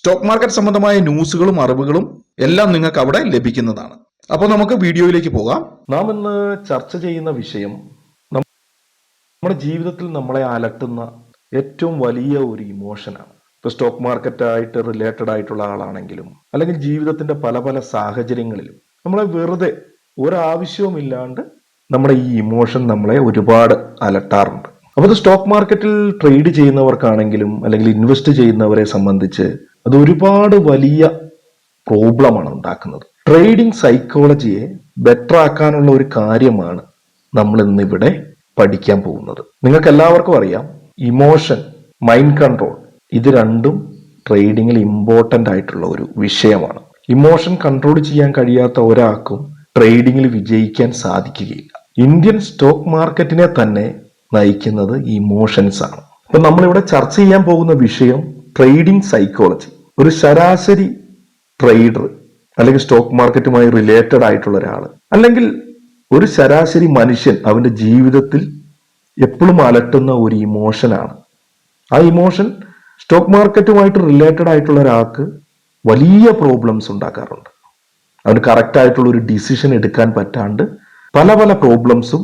Stock market സംബന്ധമായ ന്യൂസുകളും അറിവുകളും എല്ലാം നിങ്ങൾക്ക് അവിടെ ലഭിക്കുന്നതാണ്. അപ്പോൾ നമുക്ക് വീഡിയോയിലേക്ക് പോകാം. നാം ഇന്ന് ചർച്ച ചെയ്യുന്ന വിഷയം നമ്മുടെ ജീവിതത്തിൽ നമ്മളെ അലട്ടുന്ന ഏറ്റവും വലിയ ഒരു ഇമോഷനാണ് ഇപ്പൊ സ്റ്റോക്ക് മാർക്കറ്റായിട്ട് റിലേറ്റഡ് ആയിട്ടുള്ള ആളാണെങ്കിലും അല്ലെങ്കിൽ ജീവിതത്തിന്റെ പല പല സാഹചര്യങ്ങളിലും നമ്മളെ വെറുതെ ഒരാവശ്യവുമില്ലാണ്ട് നമ്മുടെ ഈ ഇമോഷൻ നമ്മളെ ഒരുപാട് അലട്ടാറുണ്ട്. അപ്പോൾ സ്റ്റോക്ക് മാർക്കറ്റിൽ ട്രേഡ് ചെയ്യുന്നവർക്കാണെങ്കിലും അല്ലെങ്കിൽ ഇൻവെസ്റ്റ് ചെയ്യുന്നവരെ സംബന്ധിച്ച് അത് ഒരുപാട് വലിയ പ്രോബ്ലമാണ് ഉണ്ടാക്കുന്നത്. ട്രേഡിംഗ് സൈക്കോളജിയെ ബെറ്റർ ആക്കാനുള്ള ഒരു കാര്യമാണ് നമ്മൾ ഇന്നിവിടെ പഠിക്കാൻ പോകുന്നത്. നിങ്ങൾക്ക് എല്ലാവർക്കും അറിയാം ഇമോഷൻ മൈൻഡ് കൺട്രോൾ ഇത് രണ്ടും ട്രേഡിങ്ങിൽ ഇമ്പോർട്ടന്റ് ആയിട്ടുള്ള ഒരു വിഷയമാണ്. ഇമോഷൻ കൺട്രോൾ ചെയ്യാൻ കഴിയാത്ത ഒരാൾക്കും ട്രേഡിങ്ങിൽ വിജയിക്കാൻ സാധിക്കുകയില്ല. ഇന്ത്യൻ സ്റ്റോക്ക് മാർക്കറ്റിനെ തന്നെ നയിക്കുന്നത് ഇമോഷൻസ് ആണ്. അപ്പം നമ്മളിവിടെ ചർച്ച ചെയ്യാൻ പോകുന്ന വിഷയം ട്രേഡിംഗ് സൈക്കോളജി. ഒരു ശരാശരി ട്രേഡർ അല്ലെങ്കിൽ സ്റ്റോക്ക് മാർക്കറ്റുമായി റിലേറ്റഡ് ആയിട്ടുള്ള ഒരാൾ അല്ലെങ്കിൽ ഒരു ശരാശരി മനുഷ്യൻ അവന്റെ ജീവിതത്തിൽ എപ്പോഴും അലട്ടുന്ന ഒരു ഇമോഷനാണ് ആ ഇമോഷൻ സ്റ്റോക്ക് മാർക്കറ്റുമായിട്ട് റിലേറ്റഡ് ആയിട്ടുള്ള ഒരാൾക്ക് വലിയ പ്രോബ്ലംസ് ഉണ്ടാക്കാറുണ്ട്. അവന് കറക്റ്റായിട്ടുള്ള ഒരു ഡിസിഷൻ എടുക്കാൻ പറ്റാണ്ട് പല പല പ്രോബ്ലംസും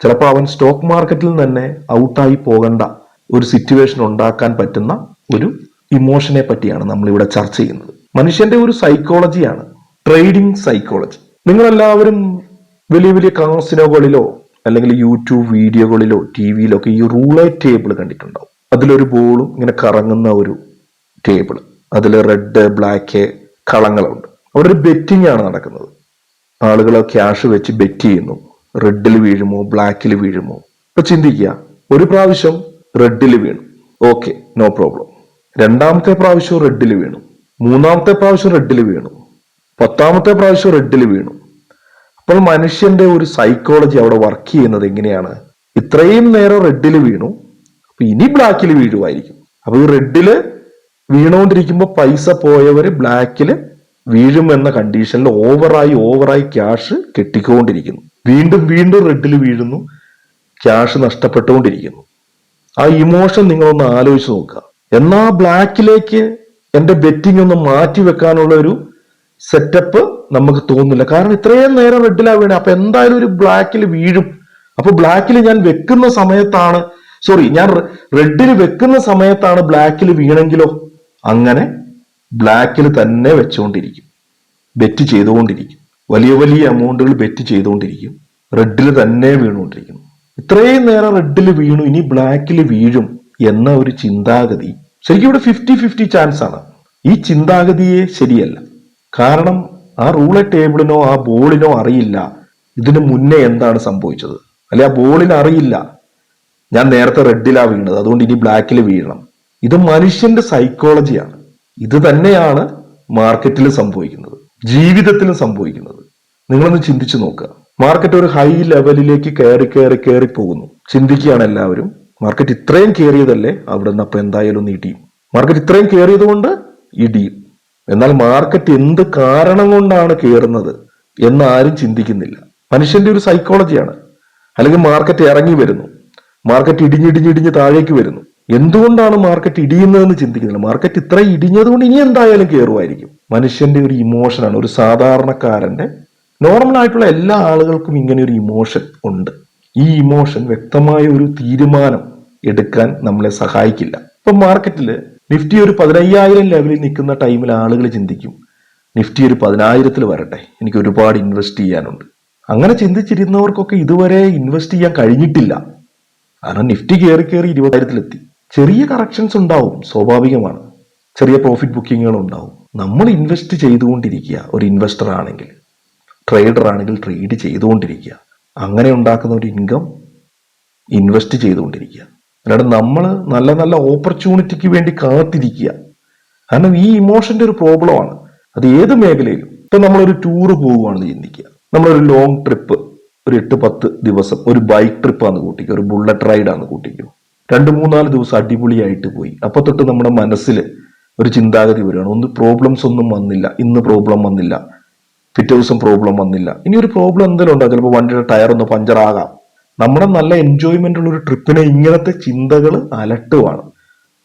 ചിലപ്പോൾ അവൻ സ്റ്റോക്ക് മാർക്കറ്റിൽ തന്നെ ഔട്ടായി പോകേണ്ട ഒരു സിറ്റുവേഷൻ ഉണ്ടാക്കാൻ പറ്റുന്ന ഒരു ഇമോഷനെ പറ്റിയാണ് നമ്മൾ ഇവിടെ ചർച്ച ചെയ്യുന്നത്. മനുഷ്യന്റെ ഒരു സൈക്കോളജിയാണ് ട്രേഡിംഗ് സൈക്കോളജി നിങ്ങളെല്ലാവരും വലിയ വലിയ കാസിനോകളിലോ അല്ലെങ്കിൽ യൂട്യൂബ് വീഡിയോകളിലോ ടി വിയിലോ ഒക്കെ ഈ റൂളേറ്റ് ടേബിൾ കണ്ടിട്ടുണ്ടാവും. അതിലൊരു ബോളും ഇങ്ങനെ കറങ്ങുന്ന ഒരു ടേബിൾ അതിൽ റെഡ് ബ്ലാക്ക് കളങ്ങളുണ്ട്. അവിടെ ഒരു ബെറ്റിംഗ് ആണ് നടക്കുന്നത്. ആളുകൾ ക്യാഷ് വെച്ച് ബെറ്റ് ചെയ്യുന്നു. റെഡിൽ വീഴുമോ ബ്ലാക്കിൽ വീഴുമോ? ഇപ്പൊ ചിന്തിക്കുക. ഒരു പ്രാവശ്യം റെഡിൽ വീണു. ഓക്കെ നോ പ്രോബ്ലം രണ്ടാമത്തെ പ്രാവശ്യം റെഡിൽ വീണു. മൂന്നാമത്തെ പ്രാവശ്യം റെഡിൽ വീണു. പത്താമത്തെ പ്രാവശ്യം റെഡിൽ വീണു. അപ്പോൾ മനുഷ്യന്റെ ഒരു സൈക്കോളജി അവിടെ വർക്ക് ചെയ്യുന്നത് എങ്ങനെയാണ്? ഇത്രയും നേരം റെഡിൽ വീണു. അപ്പൊ ഇനി ബ്ലാക്കിൽ വീഴുമായിരിക്കും അപ്പൊ ഈ റെഡിൽ വീണുകൊണ്ടിരിക്കുമ്പോൾ പൈസ പോയവര് ബ്ലാക്കിൽ വീഴുമെന്ന കണ്ടീഷനിൽ ഓവറായി ഓവറായി ക്യാഷ് കെട്ടിക്കൊണ്ടിരിക്കുന്നു. വീണ്ടും വീണ്ടും റെഡിൽ വീഴുന്നു. ക്യാഷ് നഷ്ടപ്പെട്ടുകൊണ്ടിരിക്കുന്നു. ആ ഇമോഷൻ നിങ്ങളൊന്ന് ആലോചിച്ച് നോക്കുക. എന്നാ ബ്ലാക്കിലേക്ക് എന്റെ ബെറ്റിംഗ് ഒന്ന് മാറ്റി വെക്കാനുള്ള ഒരു സെറ്റപ്പ് നമുക്ക് തോന്നുന്നില്ല. കാരണം ഇത്രയും നേരം റെഡിലാ വീണേ. അപ്പൊ എന്തായാലും ഒരു ബ്ലാക്കിൽ വീഴും. അപ്പൊ ബ്ലാക്കിൽ ഞാൻ വെക്കുന്ന സമയത്താണ് സോറി ഞാൻ റെഡിൽ വെക്കുന്ന സമയത്താണ് ബ്ലാക്കിൽ വീണെങ്കിലോ? അങ്ങനെ ബ്ലാക്കിൽ തന്നെ വെച്ചുകൊണ്ടിരിക്കും ബെറ്റ് ചെയ്തുകൊണ്ടിരിക്കും. വലിയ വലിയ എമൗണ്ടുകൾ ബെറ്റ് ചെയ്തുകൊണ്ടിരിക്കും. റെഡിൽ തന്നെ വീണുകൊണ്ടിരിക്കുന്നു. ഇത്രയും നേരം റെഡിൽ വീണു ഇനി ബ്ലാക്കിൽ വീഴും. എന്ന ഒരു ചിന്താഗതി ശരിക്കും ഇവിടെ ഫിഫ്റ്റി ഫിഫ്റ്റി ചാൻസ് ആണ്. ഈ ചിന്താഗതിയെ ശരിയല്ല. കാരണം ആ റൂളെ ടേബിളിനോ ആ ബോളിനോ അറിയില്ല. ഇതിന് മുന്നേ എന്താണ് സംഭവിച്ചത്? അല്ലെ ആ ബോളിന് അറിയില്ല. ഞാൻ നേരത്തെ റെഡിലാ വീണത്. അതുകൊണ്ട് ഇനി ബ്ലാക്കിൽ വീഴണം. ഇത് മനുഷ്യന്റെ സൈക്കോളജിയാണ് ഇത് തന്നെയാണ് മാർക്കറ്റിൽ സംഭവിക്കുന്നത്. ജീവിതത്തിലും സംഭവിക്കുന്നത്. നിങ്ങളൊന്ന് ചിന്തിച്ചു നോക്കുക. മാർക്കറ്റ് ഒരു ഹൈ ലെവലിലേക്ക് കയറി കയറി കയറി പോകുന്നു. ചിന്തിക്കുകയാണ് എല്ലാവരും. മാർക്കറ്റ് ഇത്രയും കയറിയതല്ലേ അവിടെ നിന്ന് അപ്പോൾ എന്തായാലും ഒന്ന് ഇടിയും മാർക്കറ്റ് ഇത്രയും കയറിയത് കൊണ്ട് ഇടിയും എന്നാൽ മാർക്കറ്റ് എന്ത് കാരണം കൊണ്ടാണ് കയറുന്നത് ആരും ചിന്തിക്കുന്നില്ല. മനുഷ്യന്റെ ഒരു സൈക്കോളജിയാണ് അല്ലെങ്കിൽ മാർക്കറ്റ് ഇറങ്ങി വരുന്നു. മാർക്കറ്റ് ഇടിഞ്ഞിടിഞ്ഞിടിഞ്ഞ് താഴേക്ക് വരുന്നു. എന്തുകൊണ്ടാണ് മാർക്കറ്റ് ഇടിയുന്നതെന്ന് ചിന്തിക്കുന്നില്ല. മാർക്കറ്റ് ഇത്ര ഇടിഞ്ഞതുകൊണ്ട് ഇനി എന്തായാലും കയറുമായിരിക്കും മനുഷ്യന്റെ ഒരു ഇമോഷനാണ് ഒരു സാധാരണക്കാരന്റെ നോർമൽ ആയിട്ടുള്ള എല്ലാ ആളുകൾക്കും ഇങ്ങനെ ഒരു ഇമോഷൻ ഉണ്ട്. ഈ ഇമോഷൻ വ്യക്തമായ ഒരു തീരുമാനം എടുക്കാൻ നമ്മളെ സഹായിക്കില്ല. ഇപ്പൊ മാർക്കറ്റിൽ നിഫ്റ്റി ഒരു പതിനയ്യായിരം ലെവലിൽ നിൽക്കുന്ന ടൈമിൽ ആളുകൾ ചിന്തിക്കും നിഫ്റ്റി ഒരു പതിനായിരത്തിൽ വരട്ടെ എനിക്ക് ഒരുപാട് ഇൻവെസ്റ്റ് ചെയ്യാനുണ്ട്. അങ്ങനെ ചിന്തിച്ചിരുന്നവർക്കൊക്കെ ഇതുവരെ ഇൻവെസ്റ്റ് ചെയ്യാൻ കഴിഞ്ഞിട്ടില്ല. കാരണം നിഫ്റ്റി കയറി കയറി ഇരുപതായിരത്തിലെത്തി ചെറിയ കറക്ഷൻസ് ഉണ്ടാവും സ്വാഭാവികമാണ്. ചെറിയ പ്രോഫിറ്റ് ബുക്കിങ്ങുകൾ ഉണ്ടാവും. നമ്മൾ ഇൻവെസ്റ്റ് ചെയ്തുകൊണ്ടിരിക്കുക ഒരു ഇൻവെസ്റ്റർ ആണെങ്കിൽ ട്രേഡർ ആണെങ്കിൽ ട്രേഡ് ചെയ്തുകൊണ്ടിരിക്കുക. അങ്ങനെ ഉണ്ടാക്കുന്ന ഒരു ഇൻകം ഇൻവെസ്റ്റ് ചെയ്തുകൊണ്ടിരിക്കുക. അല്ലാണ്ട് നമ്മൾ നല്ല നല്ല ഓപ്പർച്യൂണിറ്റിക്ക് വേണ്ടി കാത്തിരിക്കുക. കാരണം ഈ ഇമോഷന്റെ ഒരു പ്രോബ്ലമാണ് അത് ഏത് മേഖലയിലും. ഇപ്പൊ നമ്മളൊരു ടൂറ് പോവുകയാണെന്ന് ചിന്തിക്കുക. നമ്മളൊരു ലോങ് ട്രിപ്പ് ഒരു എട്ട് പത്ത് ദിവസം ഒരു ബൈക്ക് ട്രിപ്പാന്ന് കൂട്ടിക്കുക. ഒരു ബുള്ളറ്റ് റൈഡാന്ന് കൂട്ടിക്കുക. രണ്ട് മൂന്നാൽ ദിവസം അടിപൊളിയായിട്ട് പോയി. അപ്പൊ തൊട്ട് നമ്മുടെ മനസ്സിൽ ഒരു ചിന്താഗതി വരികയാണ്. ഒന്ന് പ്രോബ്ലംസ് ഒന്നും വന്നില്ല. ഇന്ന് പ്രോബ്ലം വന്നില്ല. പിറ്റേ ദിവസം പ്രോബ്ലം വന്നില്ല. ഇനി ഒരു പ്രോബ്ലം എന്തെങ്കിലും ഉണ്ടാകും ചിലപ്പോൾ വണ്ടിയുടെ ടയർ ഒന്ന് പഞ്ചറാകാം നമ്മുടെ നല്ല എൻജോയ്മെന്റ് ഉള്ള ഒരു ട്രിപ്പിനെ ഇങ്ങനത്തെ ചിന്തകൾ അലട്ടുവാണ്.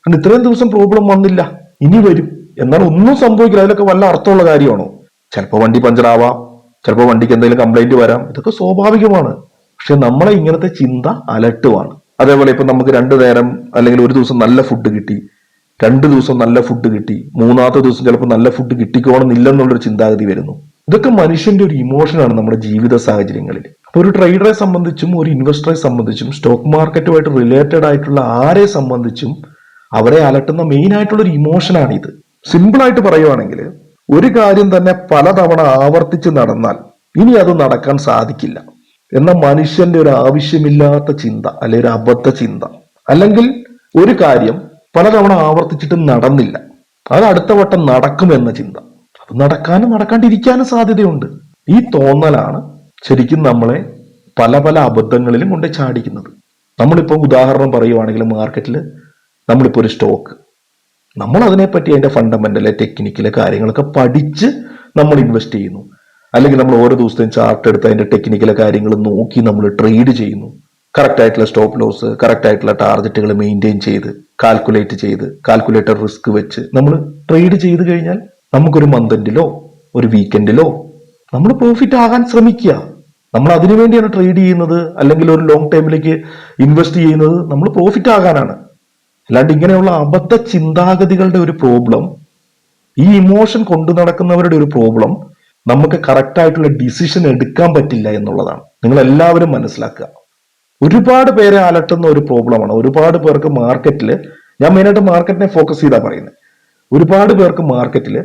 കാരണം ഇത്രയും ദിവസം പ്രോബ്ലം വന്നില്ല. ഇനി വരും. എന്നാൽ ഒന്നും സംഭവിക്കില്ല. അതിലൊക്കെ വല്ല അർത്ഥമുള്ള കാര്യമാണോ? ചിലപ്പോൾ വണ്ടി പഞ്ചറാവാം ചിലപ്പോൾ വണ്ടിക്ക് എന്തെങ്കിലും കംപ്ലൈന്റ് വരാം. ഇതൊക്കെ സ്വാഭാവികമാണ്. പക്ഷെ നമ്മളെ ഇങ്ങനത്തെ ചിന്ത അലട്ടുവാണ്. അതേപോലെ ഇപ്പൊ നമുക്ക് രണ്ടു നേരം അല്ലെങ്കിൽ ഒരു ദിവസം നല്ല ഫുഡ് കിട്ടി. രണ്ട് ദിവസം നല്ല ഫുഡ് കിട്ടി. മൂന്നാമത്തെ ദിവസം ചിലപ്പോൾ നല്ല ഫുഡ് കിട്ടിക്കോണമെന്നില്ലെന്നുള്ളൊരു ചിന്താഗതി വരുന്നു. ഇതൊക്കെ മനുഷ്യന്റെ ഒരു ഇമോഷനാണ് നമ്മുടെ ജീവിത സാഹചര്യങ്ങളിൽ. അപ്പൊ ഒരു ട്രേഡറെ സംബന്ധിച്ചും ഒരു ഇൻവെസ്റ്ററെ സംബന്ധിച്ചും സ്റ്റോക്ക് മാർക്കറ്റുമായിട്ട് റിലേറ്റഡ് ആയിട്ടുള്ള ആരെ സംബന്ധിച്ചും അവരെ അലട്ടുന്ന മെയിൻ ആയിട്ടുള്ള ഒരു ഇമോഷനാണ് ഇത്. സിമ്പിൾ ആയിട്ട് പറയുവാണെങ്കിൽ ഒരു കാര്യം തന്നെ പലതവണ ആവർത്തിച്ച് നടന്നാൽ ഇനി അത് നടക്കാൻ സാധിക്കില്ല. എന്ന മനുഷ്യന്റെ ഒരു ആവശ്യമില്ലാത്ത ചിന്ത അല്ലെ ഒരു അബദ്ധ ചിന്ത അല്ലെങ്കിൽ ഒരു കാര്യം പലതവണ ആവർത്തിച്ചിട്ട് നടന്നില്ല. അത് അടുത്ത വട്ടം നടക്കുമെന്ന ചിന്ത. അത് നടക്കാനും നടക്കാണ്ടിരിക്കാനും സാധ്യതയുണ്ട്. ഈ തോന്നലാണ് ശരിക്കും നമ്മളെ പല പല അബദ്ധങ്ങളിലും കൊണ്ട് ചാടിക്കുന്നത്. നമ്മളിപ്പോൾ ഉദാഹരണം പറയുവാണെങ്കിൽ മാർക്കറ്റിൽ നമ്മളിപ്പോൾ ഒരു സ്റ്റോക്ക്. നമ്മൾ അതിനെപ്പറ്റി അതിന്റെ ഫണ്ടമെന്റലെ ടെക്നിക്കിലെ കാര്യങ്ങളൊക്കെ പഠിച്ച് നമ്മൾ ഇൻവെസ്റ്റ് ചെയ്യുന്നു. അല്ലെങ്കിൽ നമ്മൾ ഓരോ ദിവസത്തെയും ചാർട്ട് എടുത്ത് അതിന്റെ ടെക്നിക്കലെ കാര്യങ്ങൾ നോക്കി നമ്മൾ ട്രേഡ് ചെയ്യുന്നു. കറക്റ്റ് ആയിട്ടുള്ള സ്റ്റോപ്പ് ലോസ് കറക്റ്റ് ആയിട്ടുള്ള ടാർഗറ്റുകൾ മെയിന്റെയിൻ ചെയ്ത് കാൽക്കുലേറ്റ് ചെയ്ത് കാൽക്കുലേറ്റർ റിസ്ക് വെച്ച് നമ്മൾ ട്രേഡ് ചെയ്ത് കഴിഞ്ഞാൽ നമുക്കൊരു മന്തിലോ ഒരു വീക്കെൻഡിലോ നമ്മൾ പ്രോഫിറ്റ് ആകാൻ ശ്രമിക്കുക. നമ്മൾ അതിനു വേണ്ടിയാണ് ട്രേഡ് ചെയ്യുന്നത് അല്ലെങ്കിൽ ഒരു ലോങ് ടൈമിലേക്ക് ഇൻവെസ്റ്റ് ചെയ്യുന്നത് നമ്മൾ പ്രോഫിറ്റ് ആകാനാണ്. അല്ലാണ്ട് ഇങ്ങനെയുള്ള അബദ്ധ ചിന്താഗതികളുടെ ഒരു പ്രോബ്ലം ഈ ഇമോഷൻ കൊണ്ടു നടക്കുന്നവരുടെ ഒരു പ്രോബ്ലം നമുക്ക് കറക്റ്റ് ആയിട്ടുള്ള ഡിസിഷൻ എടുക്കാൻ പറ്റില്ല എന്നുള്ളതാണ്. നിങ്ങൾ എല്ലാവരും മനസ്സിലാക്കുക. ഒരുപാട് പേരെ അലട്ടുന്ന ഒരു പ്രോബ്ലമാണ് ഒരുപാട് പേർക്ക് മാർക്കറ്റിൽ ഞാൻ മെയിനായിട്ട് മാർക്കറ്റിനെ ഫോക്കസ് ചെയ്താ പറയുന്നത് ഒരുപാട് പേർക്ക് മാർക്കറ്റിൽ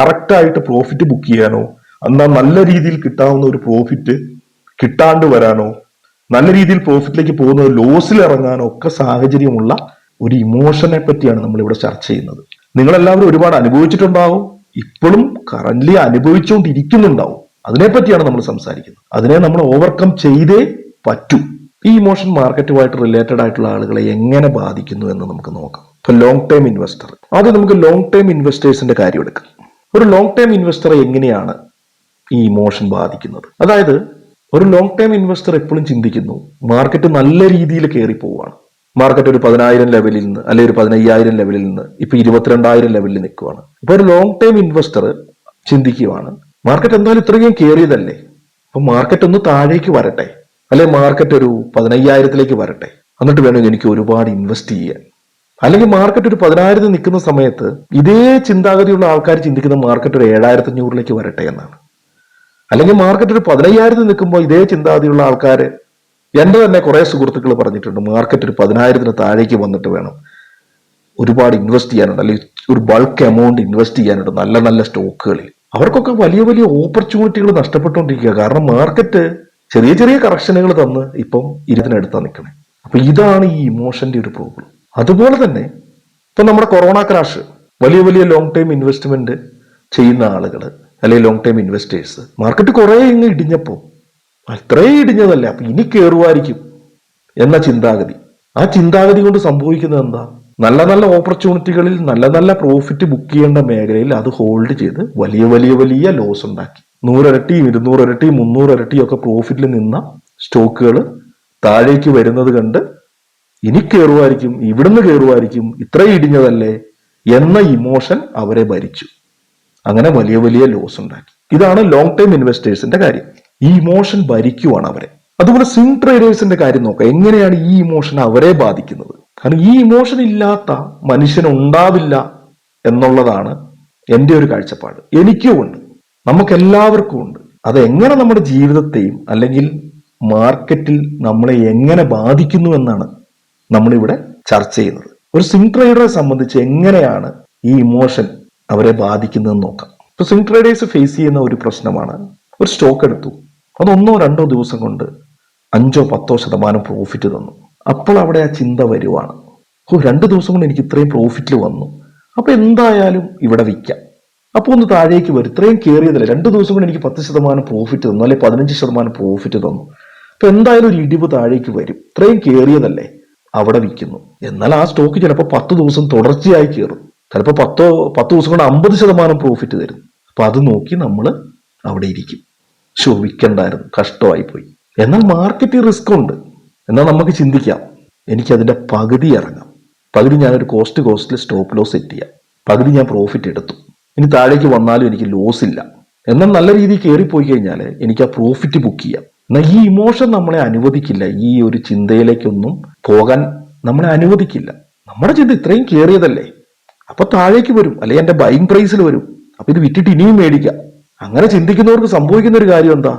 കറക്റ്റ് ആയിട്ട് പ്രോഫിറ്റ് ബുക്ക് ചെയ്യാനോ എന്നാൽ നല്ല രീതിയിൽ കിട്ടാവുന്ന ഒരു പ്രോഫിറ്റ് കിട്ടാണ്ട് വരാനോ നല്ല രീതിയിൽ പ്രോഫിറ്റിലേക്ക് പോകുന്ന ലോസിൽ ഇറങ്ങാനോ ഒക്കെ സാഹചര്യമുള്ള ഒരു ഇമോഷനെ പറ്റിയാണ് നമ്മൾ ഇവിടെ ചർച്ച ചെയ്യുന്നത്. നിങ്ങളെല്ലാവരും ഒരുപാട് അനുഭവിച്ചിട്ടുണ്ടാവും. ഇപ്പോഴും കറന്റ്ലി അനുഭവിച്ചുകൊണ്ടിരിക്കുന്നുണ്ടാവും. അതിനെപ്പറ്റിയാണ് നമ്മൾ സംസാരിക്കുന്നത്. അതിനെ നമ്മൾ ഓവർകം ചെയ്തേ പറ്റൂ. ഈ ഇമോഷൻ മാർക്കറ്റുമായിട്ട് റിലേറ്റഡ് ആയിട്ടുള്ള ആളുകളെ എങ്ങനെ ബാധിക്കുന്നു എന്ന് നമുക്ക് നോക്കാം. ഇപ്പൊ ലോങ് ടൈം ഇൻവെസ്റ്റർ ആദ്യം നമുക്ക് ലോങ് ടൈം ഇൻവെസ്റ്റേഴ്സിന്റെ കാര്യം എടുക്കാം. ഒരു ലോങ് ടൈം ഇൻവെസ്റ്ററെ എങ്ങനെയാണ് ഈ ഇമോഷൻ ബാധിക്കുന്നത്? അതായത് ഒരു ലോങ് ടൈം ഇൻവെസ്റ്റർ എപ്പോഴും ചിന്തിക്കുന്നു മാർക്കറ്റ് നല്ല രീതിയിൽ കയറി പോവുകയാണ്. മാർക്കറ്റ് ഒരു പതിനായിരം ലെവലിൽ നിന്ന് അല്ലെങ്കിൽ ഒരു പതിനയ്യായിരം ലെവലിൽ നിന്ന് ഇപ്പൊ ഇരുപത്തിരണ്ടായിരം ലെവലിൽ നിൽക്കുവാണ്. ഇപ്പൊ ഒരു ലോങ് ടൈം ഇൻവെസ്റ്റർ ചിന്തിക്കുവാണ് മാർക്കറ്റ് എന്തായാലും ഇത്രയും കയറിയതല്ലേ അപ്പൊ മാർക്കറ്റ് ഒന്ന് താഴേക്ക് വരട്ടെ അല്ലെ മാർക്കറ്റ് ഒരു പതിനയ്യായിരത്തിലേക്ക് വരട്ടെ എന്നിട്ട് വേണം എനിക്ക് ഒരുപാട് ഇൻവെസ്റ്റ് ചെയ്യാൻ. അല്ലെങ്കിൽ മാർക്കറ്റ് ഒരു പതിനായിരത്തിൽ നിൽക്കുന്ന സമയത്ത് ഇതേ ചിന്താഗതിയുള്ള ആൾക്കാർ ചിന്തിക്കുന്ന മാർക്കറ്റ് ഒരു ഏഴായിരത്തി അഞ്ഞൂറിലേക്ക് വരട്ടെ എന്നാണ്. അല്ലെങ്കിൽ മാർക്കറ്റ് ഒരു പതിനയ്യായിരത്തിൽ നിൽക്കുമ്പോൾ ഇതേ ചിന്താഗതിയുള്ള ആൾക്കാർ എന്റെ തന്നെ കുറെ സുഹൃത്തുക്കൾ പറഞ്ഞിട്ടുണ്ട് മാർക്കറ്റ് ഒരു പതിനായിരത്തിന് താഴേക്ക് വന്നിട്ട് വേണം ഒരുപാട് ഇൻവെസ്റ്റ് ചെയ്യാനുണ്ട് അല്ലെങ്കിൽ ഒരു ബൾക്ക് എമൗണ്ട് ഇൻവെസ്റ്റ് ചെയ്യാനുണ്ട് നല്ല നല്ല സ്റ്റോക്കുകളിൽ അവർക്കൊക്കെ വലിയ വലിയ ഓപ്പർച്യൂണിറ്റികൾ നഷ്ടപ്പെട്ടുകൊണ്ടിരിക്കുക. കാരണം മാർക്കറ്റ് ചെറിയ ചെറിയ കറക്ഷനുകൾ തന്ന് ഇപ്പം ഇരുപതിനടുത്താണ് നിൽക്കണേ. അപ്പൊ ഇതാണ് ഈ ഇമോഷന്റെ ഒരു പ്രോബ്ലം അതുപോലെ തന്നെ ഇപ്പൊ നമ്മുടെ കൊറോണ ക്രാഷ് വലിയ വലിയ ലോങ് ടൈം ഇൻവെസ്റ്റ്മെന്റ് ചെയ്യുന്ന ആളുകൾ അല്ലെങ്കിൽ ലോങ് ടൈം ഇൻവെസ്റ്റേഴ്സ് മാർക്കറ്റ് കുറെ ഇങ്ങ് ഇടിഞ്ഞപ്പോൾ അത്രയും ഇടിഞ്ഞതല്ല അപ്പൊ ഇനി കയറുമായിരിക്കും എന്ന ചിന്താഗതി. ആ ചിന്താഗതി കൊണ്ട് സംഭവിക്കുന്നത് എന്താ? നല്ല നല്ല ഓപ്പർച്യൂണിറ്റികളിൽ നല്ല നല്ല പ്രോഫിറ്റ് ബുക്ക് ചെയ്യേണ്ട മേഖലയിൽ അത് ഹോൾഡ് ചെയ്ത് വലിയ വലിയ വലിയ ലോസ് ഉണ്ടാക്കി. നൂറിരട്ടിയും ഇരുന്നൂറ് ഇരട്ടിയും മുന്നൂറ് ഇരട്ടിയും ഒക്കെ പ്രോഫിറ്റിൽ നിന്ന സ്റ്റോക്കുകൾ താഴേക്ക് വരുന്നത് കണ്ട് ഇനി കയറുമായിരിക്കും ഇവിടുന്ന് കയറുമായിരിക്കും ഇത്രയും ഇടിഞ്ഞതല്ലേ എന്ന ഇമോഷൻ അവരെ ഭരിച്ചു. അങ്ങനെ വലിയ വലിയ ലോസ് ഉണ്ടാക്കി. ഇതാണ് ലോങ് ടൈം ഇൻവെസ്റ്റേഴ്സിന്റെ കാര്യം. ഈ ഇമോഷൻ ഭരിക്കുവാണ് അവരെ. അതുപോലെ സ്വിംഗ് ട്രേഡേഴ്സിന്റെ കാര്യം നോക്കാം. എങ്ങനെയാണ് ഈ ഇമോഷൻ അവരെ ബാധിക്കുന്നത്? കാരണം ഈ ഇമോഷൻ ഇല്ലാത്ത മനുഷ്യൻ ഉണ്ടാവില്ല എന്നുള്ളതാണ് എന്റെ ഒരു കാഴ്ചപ്പാട്. എനിക്കും ഉണ്ട്. നമുക്ക് എല്ലാവർക്കും ഉണ്ട്. അത് എങ്ങനെ നമ്മുടെ ജീവിതത്തെയും അല്ലെങ്കിൽ മാർക്കറ്റിൽ നമ്മളെ എങ്ങനെ ബാധിക്കുന്നു എന്നാണ് നമ്മളിവിടെ ചർച്ച ചെയ്യുന്നത്. ഒരു സിങ് ട്രേഡറെ സംബന്ധിച്ച് എങ്ങനെയാണ് ഈ ഇമോഷൻ അവരെ ബാധിക്കുന്നതെന്ന് നോക്കാം. ഇപ്പൊ സിങ് ട്രേഡേഴ്സ് ഫേസ് ചെയ്യുന്ന ഒരു പ്രശ്നമാണ്. ഒരു സ്റ്റോക്ക് എടുത്തു. അത് ഒന്നോ രണ്ടോ ദിവസം കൊണ്ട് അഞ്ചോ പത്തോ ശതമാനം പ്രോഫിറ്റ് തന്നു. അപ്പോൾ അവിടെ ആ ചിന്ത വരുവാണ്. ഓ രണ്ട് ദിവസം കൊണ്ട് എനിക്ക് ഇത്രയും പ്രോഫിറ്റിൽ വന്നു. അപ്പൊ എന്തായാലും ഇവിടെ വിൽക്കാം. അപ്പോൾ ഒന്ന് താഴേക്ക് വരും. ഇത്രയും കയറിയതല്ല രണ്ട് ദിവസം കൊണ്ട് എനിക്ക് പത്ത് ശതമാനം പ്രോഫിറ്റ് തന്നു. അല്ലെ പതിനഞ്ച് ശതമാനം പ്രോഫിറ്റ് തന്നു. അപ്പൊ എന്തായാലും ഒരു ഇടിവ് താഴേക്ക് വരും. ഇത്രയും കയറിയതല്ലേ അവിടെ വിൽക്കുന്നു. എന്നാൽ ആ സ്റ്റോക്ക് ചിലപ്പോൾ പത്ത് ദിവസം തുടർച്ചയായി കയറും. ചിലപ്പോൾ പത്തോ പത്ത് ദിവസം കൊണ്ട് അമ്പത് ശതമാനം പ്രോഫിറ്റ് തരും അപ്പൊ അത് നോക്കി നമ്മൾ അവിടെ ഇരിക്കും. ഷോ വിൽക്കണ്ടായിരുന്നു. കഷ്ടമായി പോയി. എന്നാൽ മാർക്കറ്റ് റിസ്ക് ഉണ്ട്. എന്നാൽ നമുക്ക് ചിന്തിക്കാം. എനിക്കതിന്റെ പകുതി ഇറങ്ങാം. പകുതി ഞാനൊരു കോസ്റ്റ് കോസ്റ്റിൽ സ്റ്റോപ്പ് ലോസ് സെറ്റ് ചെയ്യാം. പകുതി ഞാൻ പ്രോഫിറ്റ് എടുത്തു. ഇനി താഴേക്ക് വന്നാലും എനിക്ക് ലോസ് ഇല്ല. എന്നാൽ നല്ല രീതിയിൽ കയറിപ്പോയി കഴിഞ്ഞാൽ എനിക്ക് ആ പ്രോഫിറ്റ് ബുക്ക് ചെയ്യാം. എന്നാൽ ഈ ഇമോഷൻ നമ്മളെ അനുവദിക്കില്ല. ഈ ഒരു ചിന്തയിലേക്കൊന്നും പോകാൻ നമ്മളെ അനുവദിക്കില്ല. നമ്മുടെ ചിന്ത ഇത്രയും കയറിയതല്ലേ? അപ്പൊ താഴേക്ക് വരും അല്ലെങ്കിൽ എന്റെ ബൈങ് പ്രൈസിൽ വരും. അപ്പൊ ഇത് വിറ്റിട്ട് ഇനിയും മേടിക്കാം. അങ്ങനെ ചിന്തിക്കുന്നവർക്ക് സംഭവിക്കുന്ന ഒരു കാര്യം എന്താ?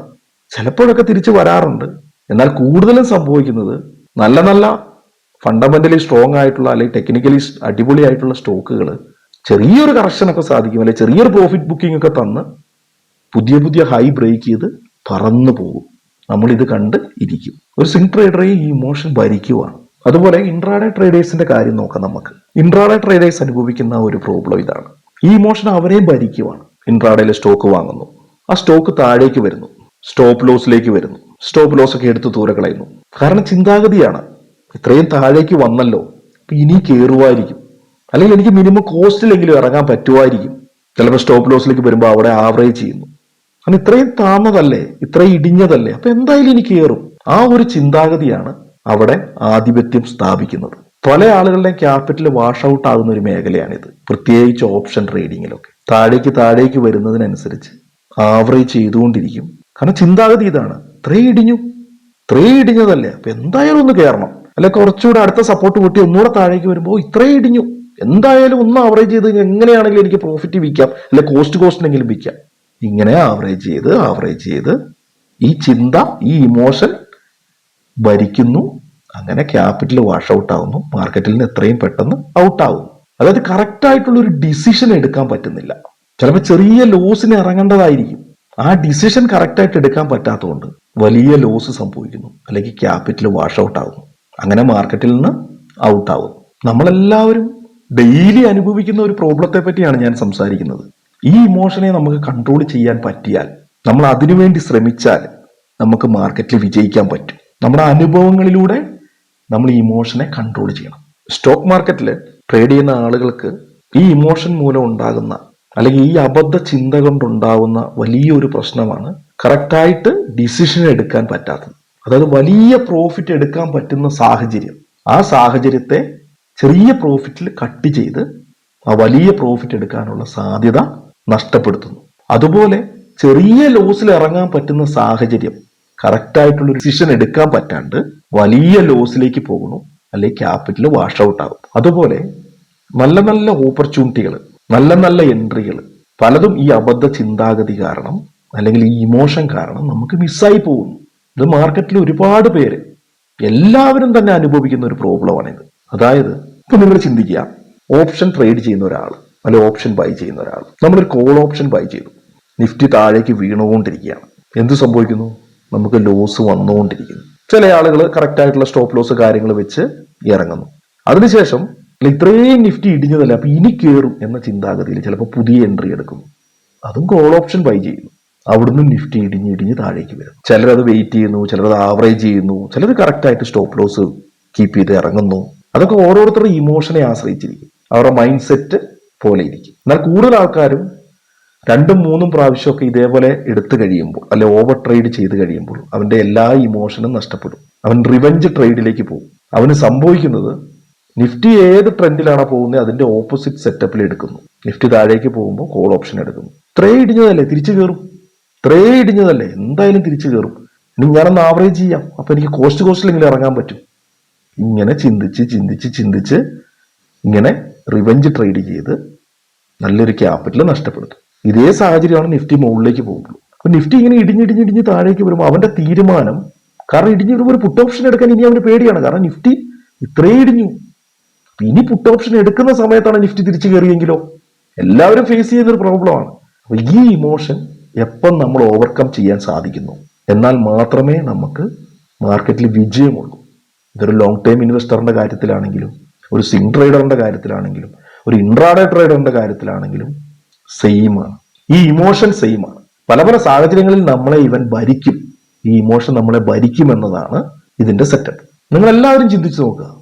ചിലപ്പോഴൊക്കെ തിരിച്ചു വരാറുണ്ട്. എന്നാൽ കൂടുതലും സംഭവിക്കുന്നത് നല്ല നല്ല ഫണ്ടമെന്റലി സ്ട്രോങ് ആയിട്ടുള്ള അല്ലെങ്കിൽ ടെക്നിക്കലി അടിപൊളി ആയിട്ടുള്ള സ്റ്റോക്കുകൾ ചെറിയൊരു കറക്ഷനൊക്കെ സാധിക്കും അല്ലെങ്കിൽ ചെറിയൊരു പ്രോഫിറ്റ് ബുക്കിംഗ് ഒക്കെ തന്ന് പുതിയ പുതിയ ഹൈ ബ്രേക്ക് ചെയ്ത് പറന്നു പോകും. നമ്മൾ ഇത് കണ്ട് ഇരിക്കും. ഒരു സിംഗ് ട്രേഡറെ ഈ ഇമോഷൻ ഭരിക്കുവാണ്. അതുപോലെ ഇൻട്രാഡേ ട്രേഡേഴ്സിന്റെ കാര്യം നോക്കാം നമുക്ക്. ഇൻട്രാഡേ ട്രേഡേഴ്സ് അനുഭവിക്കുന്ന ഒരു പ്രോബ്ലം ഇതാണ്. ഈ ഇമോഷൻ അവരെ ഭരിക്കുവാണ്. ഇൻട്രാഡേയിൽ സ്റ്റോക്ക് വാങ്ങുന്നു. ആ സ്റ്റോക്ക് താഴേക്ക് വരുന്നു. സ്റ്റോപ്പ് ലോസിലേക്ക് വരുന്നു. സ്റ്റോപ്പ് ലോസ് ഒക്കെ എടുത്ത് ദൂരെ കളയുന്നു. കാരണം ചിന്താഗതിയാണ്. ഇത്രയും താഴേക്ക് വന്നല്ലോ. ഇനി കയറുമായിരിക്കും അല്ലെങ്കിൽ എനിക്ക് മിനിമം കോസ്റ്റിലെങ്കിലും ഇറങ്ങാൻ പറ്റുമായിരിക്കും ചിലപ്പോൾ സ്റ്റോപ്പ് ലോസിലേക്ക് വരുമ്പോൾ അവിടെ ആവറേജ് ചെയ്യുന്നു. കാരണം ഇത്രയും താന്നതല്ലേ ഇത്രയും ഇടിഞ്ഞതല്ലേ? അപ്പൊ എന്തായാലും എനിക്ക് കയറും ആ ഒരു ചിന്താഗതിയാണ് അവിടെ ആധിപത്യം സ്ഥാപിക്കുന്നത്. പല ആളുകളുടെയും ക്യാപിറ്റൽ വാഷ് ഔട്ട് ആകുന്ന ഒരു മേഖലയാണിത്. പ്രത്യേകിച്ച് ഓപ്ഷൻ ട്രേഡിങ്ങിലൊക്കെ. താഴേക്ക് താഴേക്ക് വരുന്നതിനനുസരിച്ച് ആവറേജ് ചെയ്തുകൊണ്ടിരിക്കും. കാരണം ചിന്താഗതി ഇതാണ്. ഇത്രയും ഇടിഞ്ഞു. ഇത്രയും ഇടിഞ്ഞതല്ലേ? അപ്പൊ എന്തായാലും ഒന്ന് കയറണം അല്ലെ കുറച്ചുകൂടെ അടുത്ത സപ്പോർട്ട് കൂട്ടി ഒന്നുകൂടെ താഴേക്ക് വരുമ്പോൾ ഇത്രയും ഇടിഞ്ഞു. എന്തായാലും ഒന്ന് ആവറേജ് ചെയ്ത് എങ്ങനെയാണെങ്കിലും എനിക്ക് പ്രോഫിറ്റ് വിൽക്കാം. അല്ലെ കോസ്റ്റ് കോസ്റ്റിനെങ്കിലും വിൽക്കാം. ഇങ്ങനെ ആവറേജ് ചെയ്ത് ആവറേജ് ചെയ്ത് ഈ ചിന്ത ഈ ഇമോഷൻ ഭരിക്കുന്നു. അങ്ങനെ ക്യാപിറ്റൽ വാഷ് ഔട്ട് ആവുന്നു. മാർക്കറ്റിൽ നിന്ന് എത്രയും പെട്ടെന്ന് ഔട്ട് ആവുന്നു അതായത് കറക്റ്റ് ആയിട്ടുള്ള ഒരു ഡിസിഷൻ എടുക്കാൻ പറ്റുന്നില്ല. ചിലപ്പോൾ ചെറിയ ലോസിന് ഇറങ്ങേണ്ടതായിരിക്കും. ആ ഡിസിഷൻ കറക്റ്റായിട്ട് എടുക്കാൻ പറ്റാത്തതുകൊണ്ട് വലിയ ലോസ് സംഭവിക്കുന്നു. അല്ലെങ്കിൽ ക്യാപിറ്റൽ വാഷ് ഔട്ട് ആവുന്നു. അങ്ങനെ മാർക്കറ്റിൽ നിന്ന് ഔട്ട് ആവും നമ്മളെല്ലാവരും ഡെയിലി അനുഭവിക്കുന്ന ഒരു പ്രോബ്ലത്തെ പറ്റിയാണ് ഞാൻ സംസാരിക്കുന്നത്. ഈ ഇമോഷനെ നമുക്ക് കൺട്രോൾ ചെയ്യാൻ പറ്റിയാൽ നമ്മൾ അതിനുവേണ്ടി ശ്രമിച്ചാൽ നമുക്ക് മാർക്കറ്റിൽ വിജയിക്കാൻ പറ്റും. നമ്മുടെ അനുഭവങ്ങളിലൂടെ നമ്മൾ ഈ ഇമോഷനെ കൺട്രോൾ ചെയ്യണം. സ്റ്റോക്ക് മാർക്കറ്റിൽ ട്രേഡ് ചെയ്യുന്ന ആളുകൾക്ക് ഈ ഇമോഷൻ മൂലം ഉണ്ടാകുന്ന അല്ലെങ്കിൽ ഈ അബദ്ധ ചിന്ത കൊണ്ടുണ്ടാവുന്ന വലിയൊരു പ്രശ്നമാണ് കറക്റ്റായിട്ട് ഡിസിഷൻ എടുക്കാൻ പറ്റാത്തത്. അതായത് വലിയ പ്രോഫിറ്റ് എടുക്കാൻ പറ്റുന്ന സാഹചര്യം. ആ സാഹചര്യത്തെ ചെറിയ പ്രോഫിറ്റിൽ കട്ട് ചെയ്ത് ആ വലിയ പ്രോഫിറ്റ് എടുക്കാനുള്ള സാധ്യത നഷ്ടപ്പെടുത്തുന്നു. അതുപോലെ ചെറിയ ലോസിൽ ഇറങ്ങാൻ പറ്റുന്ന സാഹചര്യം കറക്റ്റായിട്ടുള്ള ഡിസിഷൻ എടുക്കാൻ പറ്റാണ്ട് വലിയ ലോസിലേക്ക് പോകുന്നു അല്ലെങ്കിൽ ക്യാപിറ്റൽ വാഷ് ഔട്ട് ആകും. അതുപോലെ നല്ല നല്ല ഓപ്പർച്യൂണിറ്റികൾ നല്ല നല്ല എൻട്രികൾ പലതും ഈ അബദ്ധ ചിന്താഗതി കാരണം അല്ലെങ്കിൽ ഈ ഇമോഷൻ കാരണം നമുക്ക് മിസ്സായി പോകുന്നു. ഇത് മാർക്കറ്റിൽ ഒരുപാട് പേര് എല്ലാവരും തന്നെ അനുഭവിക്കുന്ന ഒരു പ്രോബ്ലമാണിത് അതായത് ഇപ്പൊ നിങ്ങൾ ചിന്തിക്കുക ഓപ്ഷൻ ട്രേഡ് ചെയ്യുന്ന ഒരാൾ അല്ലെ ഓപ്ഷൻ ബൈ ചെയ്യുന്ന ഒരാൾ. നമ്മളൊരു കോൾ ഓപ്ഷൻ ബൈ ചെയ്തു. നിഫ്റ്റി താഴേക്ക് വീണുകൊണ്ടിരിക്കുകയാണ്. എന്ത് സംഭവിക്കുന്നു? നമുക്ക് ലോസ് വന്നുകൊണ്ടിരിക്കുന്നു. ചില ആളുകൾ കറക്റ്റ് ആയിട്ടുള്ള സ്റ്റോപ്പ് ലോസ് കാര്യങ്ങൾ വെച്ച് ഇറങ്ങുന്നു. അതിനുശേഷം ഇത്രയും നിഫ്റ്റി ഇടിഞ്ഞതല്ല? അപ്പൊ ഇനി കയറും എന്ന ചിന്താഗതിയിൽ ചിലപ്പോൾ പുതിയ എൻട്രി എടുക്കും. അതും കോൾ ഓപ്ഷൻ ബൈ ചെയ്യുന്നു. അവിടുന്ന് നിഫ്റ്റി ഇടിഞ്ഞ് ഇടിഞ്ഞ് താഴേക്ക് വരും. ചിലരത് വെയിറ്റ് ചെയ്യുന്നു ചിലരത് ആവറേജ് ചെയ്യുന്നു ചിലർ കറക്റ്റായിട്ട് സ്റ്റോപ്പ് ലോസ് കീപ്പ് ചെയ്ത് ഇറങ്ങുന്നു. അതൊക്കെ ഓരോരുത്തരുടെ ഇമോഷനെ ആശ്രയിച്ചിരിക്കും. അവരുടെ മൈൻഡ് സെറ്റ് പോലെ ഇരിക്കും. എന്നാൽ കൂടുതൽ ആൾക്കാരും രണ്ടും മൂന്നും പ്രാവശ്യമൊക്കെ ഇതേപോലെ എടുത്തു കഴിയുമ്പോൾ അല്ലെ ഓവർ ട്രേഡ് ചെയ്ത് കഴിയുമ്പോൾ അവന്റെ എല്ലാ ഇമോഷനും നഷ്ടപ്പെടും. അവൻ റിവഞ്ച് ട്രേഡിലേക്ക് പോകും. അവന് സംഭവിക്കുന്നത് നിഫ്റ്റി ഏത് ട്രെൻഡിലാണോ പോകുന്നത് അതിന്റെ ഓപ്പോസിറ്റ് സെറ്റപ്പിൽ എടുക്കുന്നു. നിഫ്റ്റി താഴേക്ക് പോകുമ്പോൾ കോൾ ഓപ്ഷൻ എടുക്കുന്നു. ത്രേ ഇടിഞ്ഞതല്ലേ? തിരിച്ചു കയറും ത്രേ ഇടിഞ്ഞതല്ലേ? എന്തായാലും തിരിച്ചു കയറും ഇനി ഞാനൊന്ന് ആവറേജ് ചെയ്യാം. അപ്പൊ എനിക്ക് കോസ്റ്റ് കോസ്റ്റിലെങ്കിലും ഇറങ്ങാൻ പറ്റും. ഇങ്ങനെ ചിന്തിച്ച് ചിന്തിച്ച് ചിന്തിച്ച് ഇങ്ങനെ റിവഞ്ച് ട്രേഡ് ചെയ്ത് നല്ലൊരു ക്യാപിറ്റൽ നഷ്ടപ്പെടുത്തും. ഇതേ സാഹചര്യമാണ് നിഫ്റ്റി മുകളിലേക്ക് പോകുന്നത്. അപ്പോൾ നിഫ്റ്റി ഇങ്ങനെ ഇടിഞ്ഞിടിഞ്ഞിടിഞ്ഞ് താഴേക്ക് വരുമ്പോൾ അവന്റെ തീരുമാനം കാരണം ഇടിഞ്ഞ് വരുമ്പോൾ ഒരു പുട്ട് ഓപ്ഷൻ എടുക്കാൻ ഇനി അവന് പേടിയാണ്. കാരണം നിഫ്റ്റി ഇത്രയും ഇടിഞ്ഞു. ഇനി പുട്ട് ഓപ്ഷൻ എടുക്കുന്ന സമയത്താണ് നിഫ്റ്റി തിരിച്ചു കയറിയെങ്കിലോ? എല്ലാവരും ഫേസ് ചെയ്യുന്ന ഒരു പ്രോബ്ലമാണ് അപ്പോൾ ഈ ഇമോഷൻ എപ്പം നമ്മൾ ഓവർകം ചെയ്യാൻ സാധിക്കുന്നു? എന്നാൽ മാത്രമേ നമുക്ക് മാർക്കറ്റിൽ വിജയമുള്ളൂ ഇതൊരു ലോങ് ടൈം ഇൻവെസ്റ്ററിന്റെ കാര്യത്തിലാണെങ്കിലും ഒരു സിംഗ് ട്രേഡറിന്റെ കാര്യത്തിലാണെങ്കിലും ഒരു ഇൻട്രാഡേ ട്രേഡറിന്റെ കാര്യത്തിലാണെങ്കിലും സെയിമാണ് ഈ ഇമോഷൻ സെയിമാണ് പല പല സാഹചര്യങ്ങളിൽ നമ്മളെ ഇവൻ ഭരിക്കും. ഈ ഇമോഷൻ നമ്മളെ ഭരിക്കും എന്നതാണ് ഇതിന്റെ സെറ്റപ്പ് നിങ്ങൾ എല്ലാവരും ചിന്തിച്ചു നോക്കുക.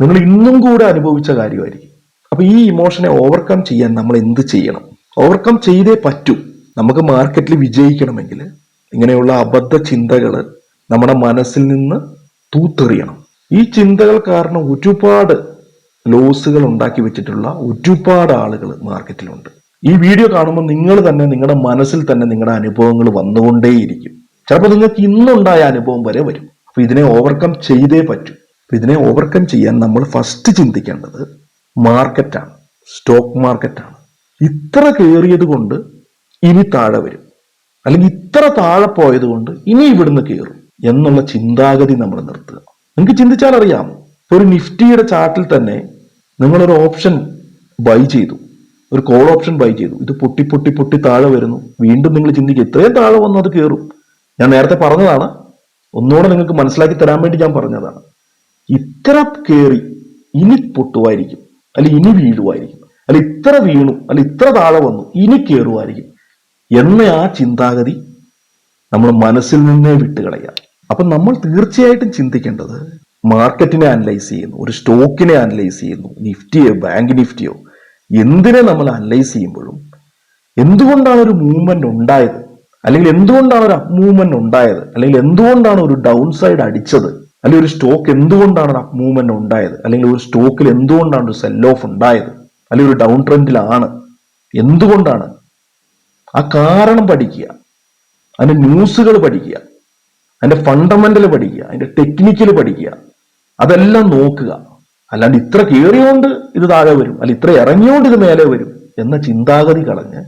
നിങ്ങൾ ഇന്നും കൂടെ അനുഭവിച്ച കാര്യമായിരിക്കും. അപ്പൊ ഈ ഇമോഷനെ ഓവർകം ചെയ്യാൻ നമ്മൾ എന്ത് ചെയ്യണം? ഓവർകം ചെയ്തേ പറ്റൂ. നമുക്ക് മാർക്കറ്റിൽ വിജയിക്കണമെങ്കിൽ ഇങ്ങനെയുള്ള അബദ്ധ ചിന്തകൾ നമ്മുടെ മനസ്സിൽ നിന്ന് തൂത്തെറിയണം. ഈ ചിന്തകൾ കാരണം ഒരുപാട് ലോസുകൾ ഉണ്ടാക്കി വെച്ചിട്ടുള്ള ഒരുപാട് ആളുകൾ മാർക്കറ്റിലുണ്ട്. ഈ വീഡിയോ കാണുമ്പോൾ നിങ്ങൾ തന്നെ നിങ്ങളുടെ മനസ്സിൽ തന്നെ നിങ്ങളുടെ അനുഭവങ്ങൾ വന്നുകൊണ്ടേയിരിക്കും. ചിലപ്പോൾ നിങ്ങൾക്ക് ഇന്നുണ്ടായ അനുഭവം വരെ വരും. അപ്പൊ ഇതിനെ ഓവർകം ചെയ്തേ പറ്റൂ. അപ്പൊ ഇതിനെ ഓവർകം ചെയ്യാൻ നമ്മൾ ഫസ്റ്റ് ചിന്തിക്കേണ്ടത് മാർക്കറ്റാണ്. സ്റ്റോക്ക് മാർക്കറ്റാണ്. ഇത്ര കയറിയത് കൊണ്ട് ഇനി താഴെ വരും. അല്ലെങ്കിൽ ഇത്ര താഴെ പോയത് കൊണ്ട് ഇനി ഇവിടുന്ന് കയറും എന്നുള്ള ചിന്താഗതി നമ്മൾ നിർത്തുക. നിങ്ങൾക്ക് ചിന്തിച്ചാൽ അറിയാം. ഒരു നിഫ്റ്റിയുടെ ചാർട്ടിൽ തന്നെ നിങ്ങളൊരു ഓപ്ഷൻ ബൈ ചെയ്തു. ഒരു കോൾ ഓപ്ഷൻ ബൈ ചെയ്തു. ഇത് പൊട്ടി പൊട്ടി പൊട്ടി താഴെ വരുന്നു. വീണ്ടും നിങ്ങൾ ചിന്തിക്കുക ഇത്രയും താഴെ വന്നു അത് കയറും ഞാൻ നേരത്തെ പറഞ്ഞതാണ്. ഒന്നുകൂടെ നിങ്ങൾക്ക് മനസ്സിലാക്കി തരാൻ വേണ്ടി ഞാൻ പറഞ്ഞതാണ്. ഇത്ര കയറി ഇനി പൊട്ടുമായിരിക്കും. അല്ലെ ഇനി വീഴുമായിരിക്കും. അല്ലെ ഇത്ര വീണു അല്ലെ ഇത്ര താഴെ വന്നു ഇനി കയറുമായിരിക്കും എന്ന ആ ചിന്താഗതി നമ്മൾ മനസ്സിൽ നിന്നേ വിട്ടുകളയാം. അപ്പൊ നമ്മൾ തീർച്ചയായിട്ടും ചിന്തിക്കേണ്ടത് മാർക്കറ്റിനെ അനലൈസ് ചെയ്യുന്നു ഒരു സ്റ്റോക്കിനെ അനലൈസ് ചെയ്യുന്നു നിഫ്റ്റിയോ ബാങ്ക് നിഫ്റ്റിയോ എന്തിനെ നമ്മൾ അനലൈസ് ചെയ്യുമ്പോഴും എന്തുകൊണ്ടാണ് ഒരു മൂവ്മെന്റ് ഉണ്ടായത്? അല്ലെങ്കിൽ എന്തുകൊണ്ടാണ് ഒരു അപ് മൂവ്മെന്റ് ഉണ്ടായത്? അല്ലെങ്കിൽ എന്തുകൊണ്ടാണ് ഒരു ഡൗൺ സൈഡ് അടിച്ചത്? അല്ലെങ്കിൽ ഒരു സ്റ്റോക്ക് എന്തുകൊണ്ടാണ് ഒരു അപ് മൂവ്മെന്റ് ഉണ്ടായത്? അല്ലെങ്കിൽ ഒരു സ്റ്റോക്കിൽ എന്തുകൊണ്ടാണ് ഒരു സെൽ ഓഫ് ഉണ്ടായത്? അല്ലെങ്കിൽ ഒരു ഡൗൺ ട്രെൻഡിലാണ് എന്തുകൊണ്ടാണ്? ആ കാരണം പഠിക്കുക. അതിന്റെ ന്യൂസുകൾ പഠിക്കുക. അതിന്റെ ഫണ്ടമെന്റൽ പഠിക്കുക അതിന്റെ ടെക്നിക്കൽ പഠിക്കുക. അതെല്ലാം നോക്കുക. അല്ലാണ്ട് ഇത്ര കയറിയോണ്ട് ഇത് താഴെ വരും അല്ല ഇത്ര ഇറങ്ങിയോണ്ട് ഇത് മേലെ വരും എന്ന ചിന്താഗതി കളഞ്ഞ്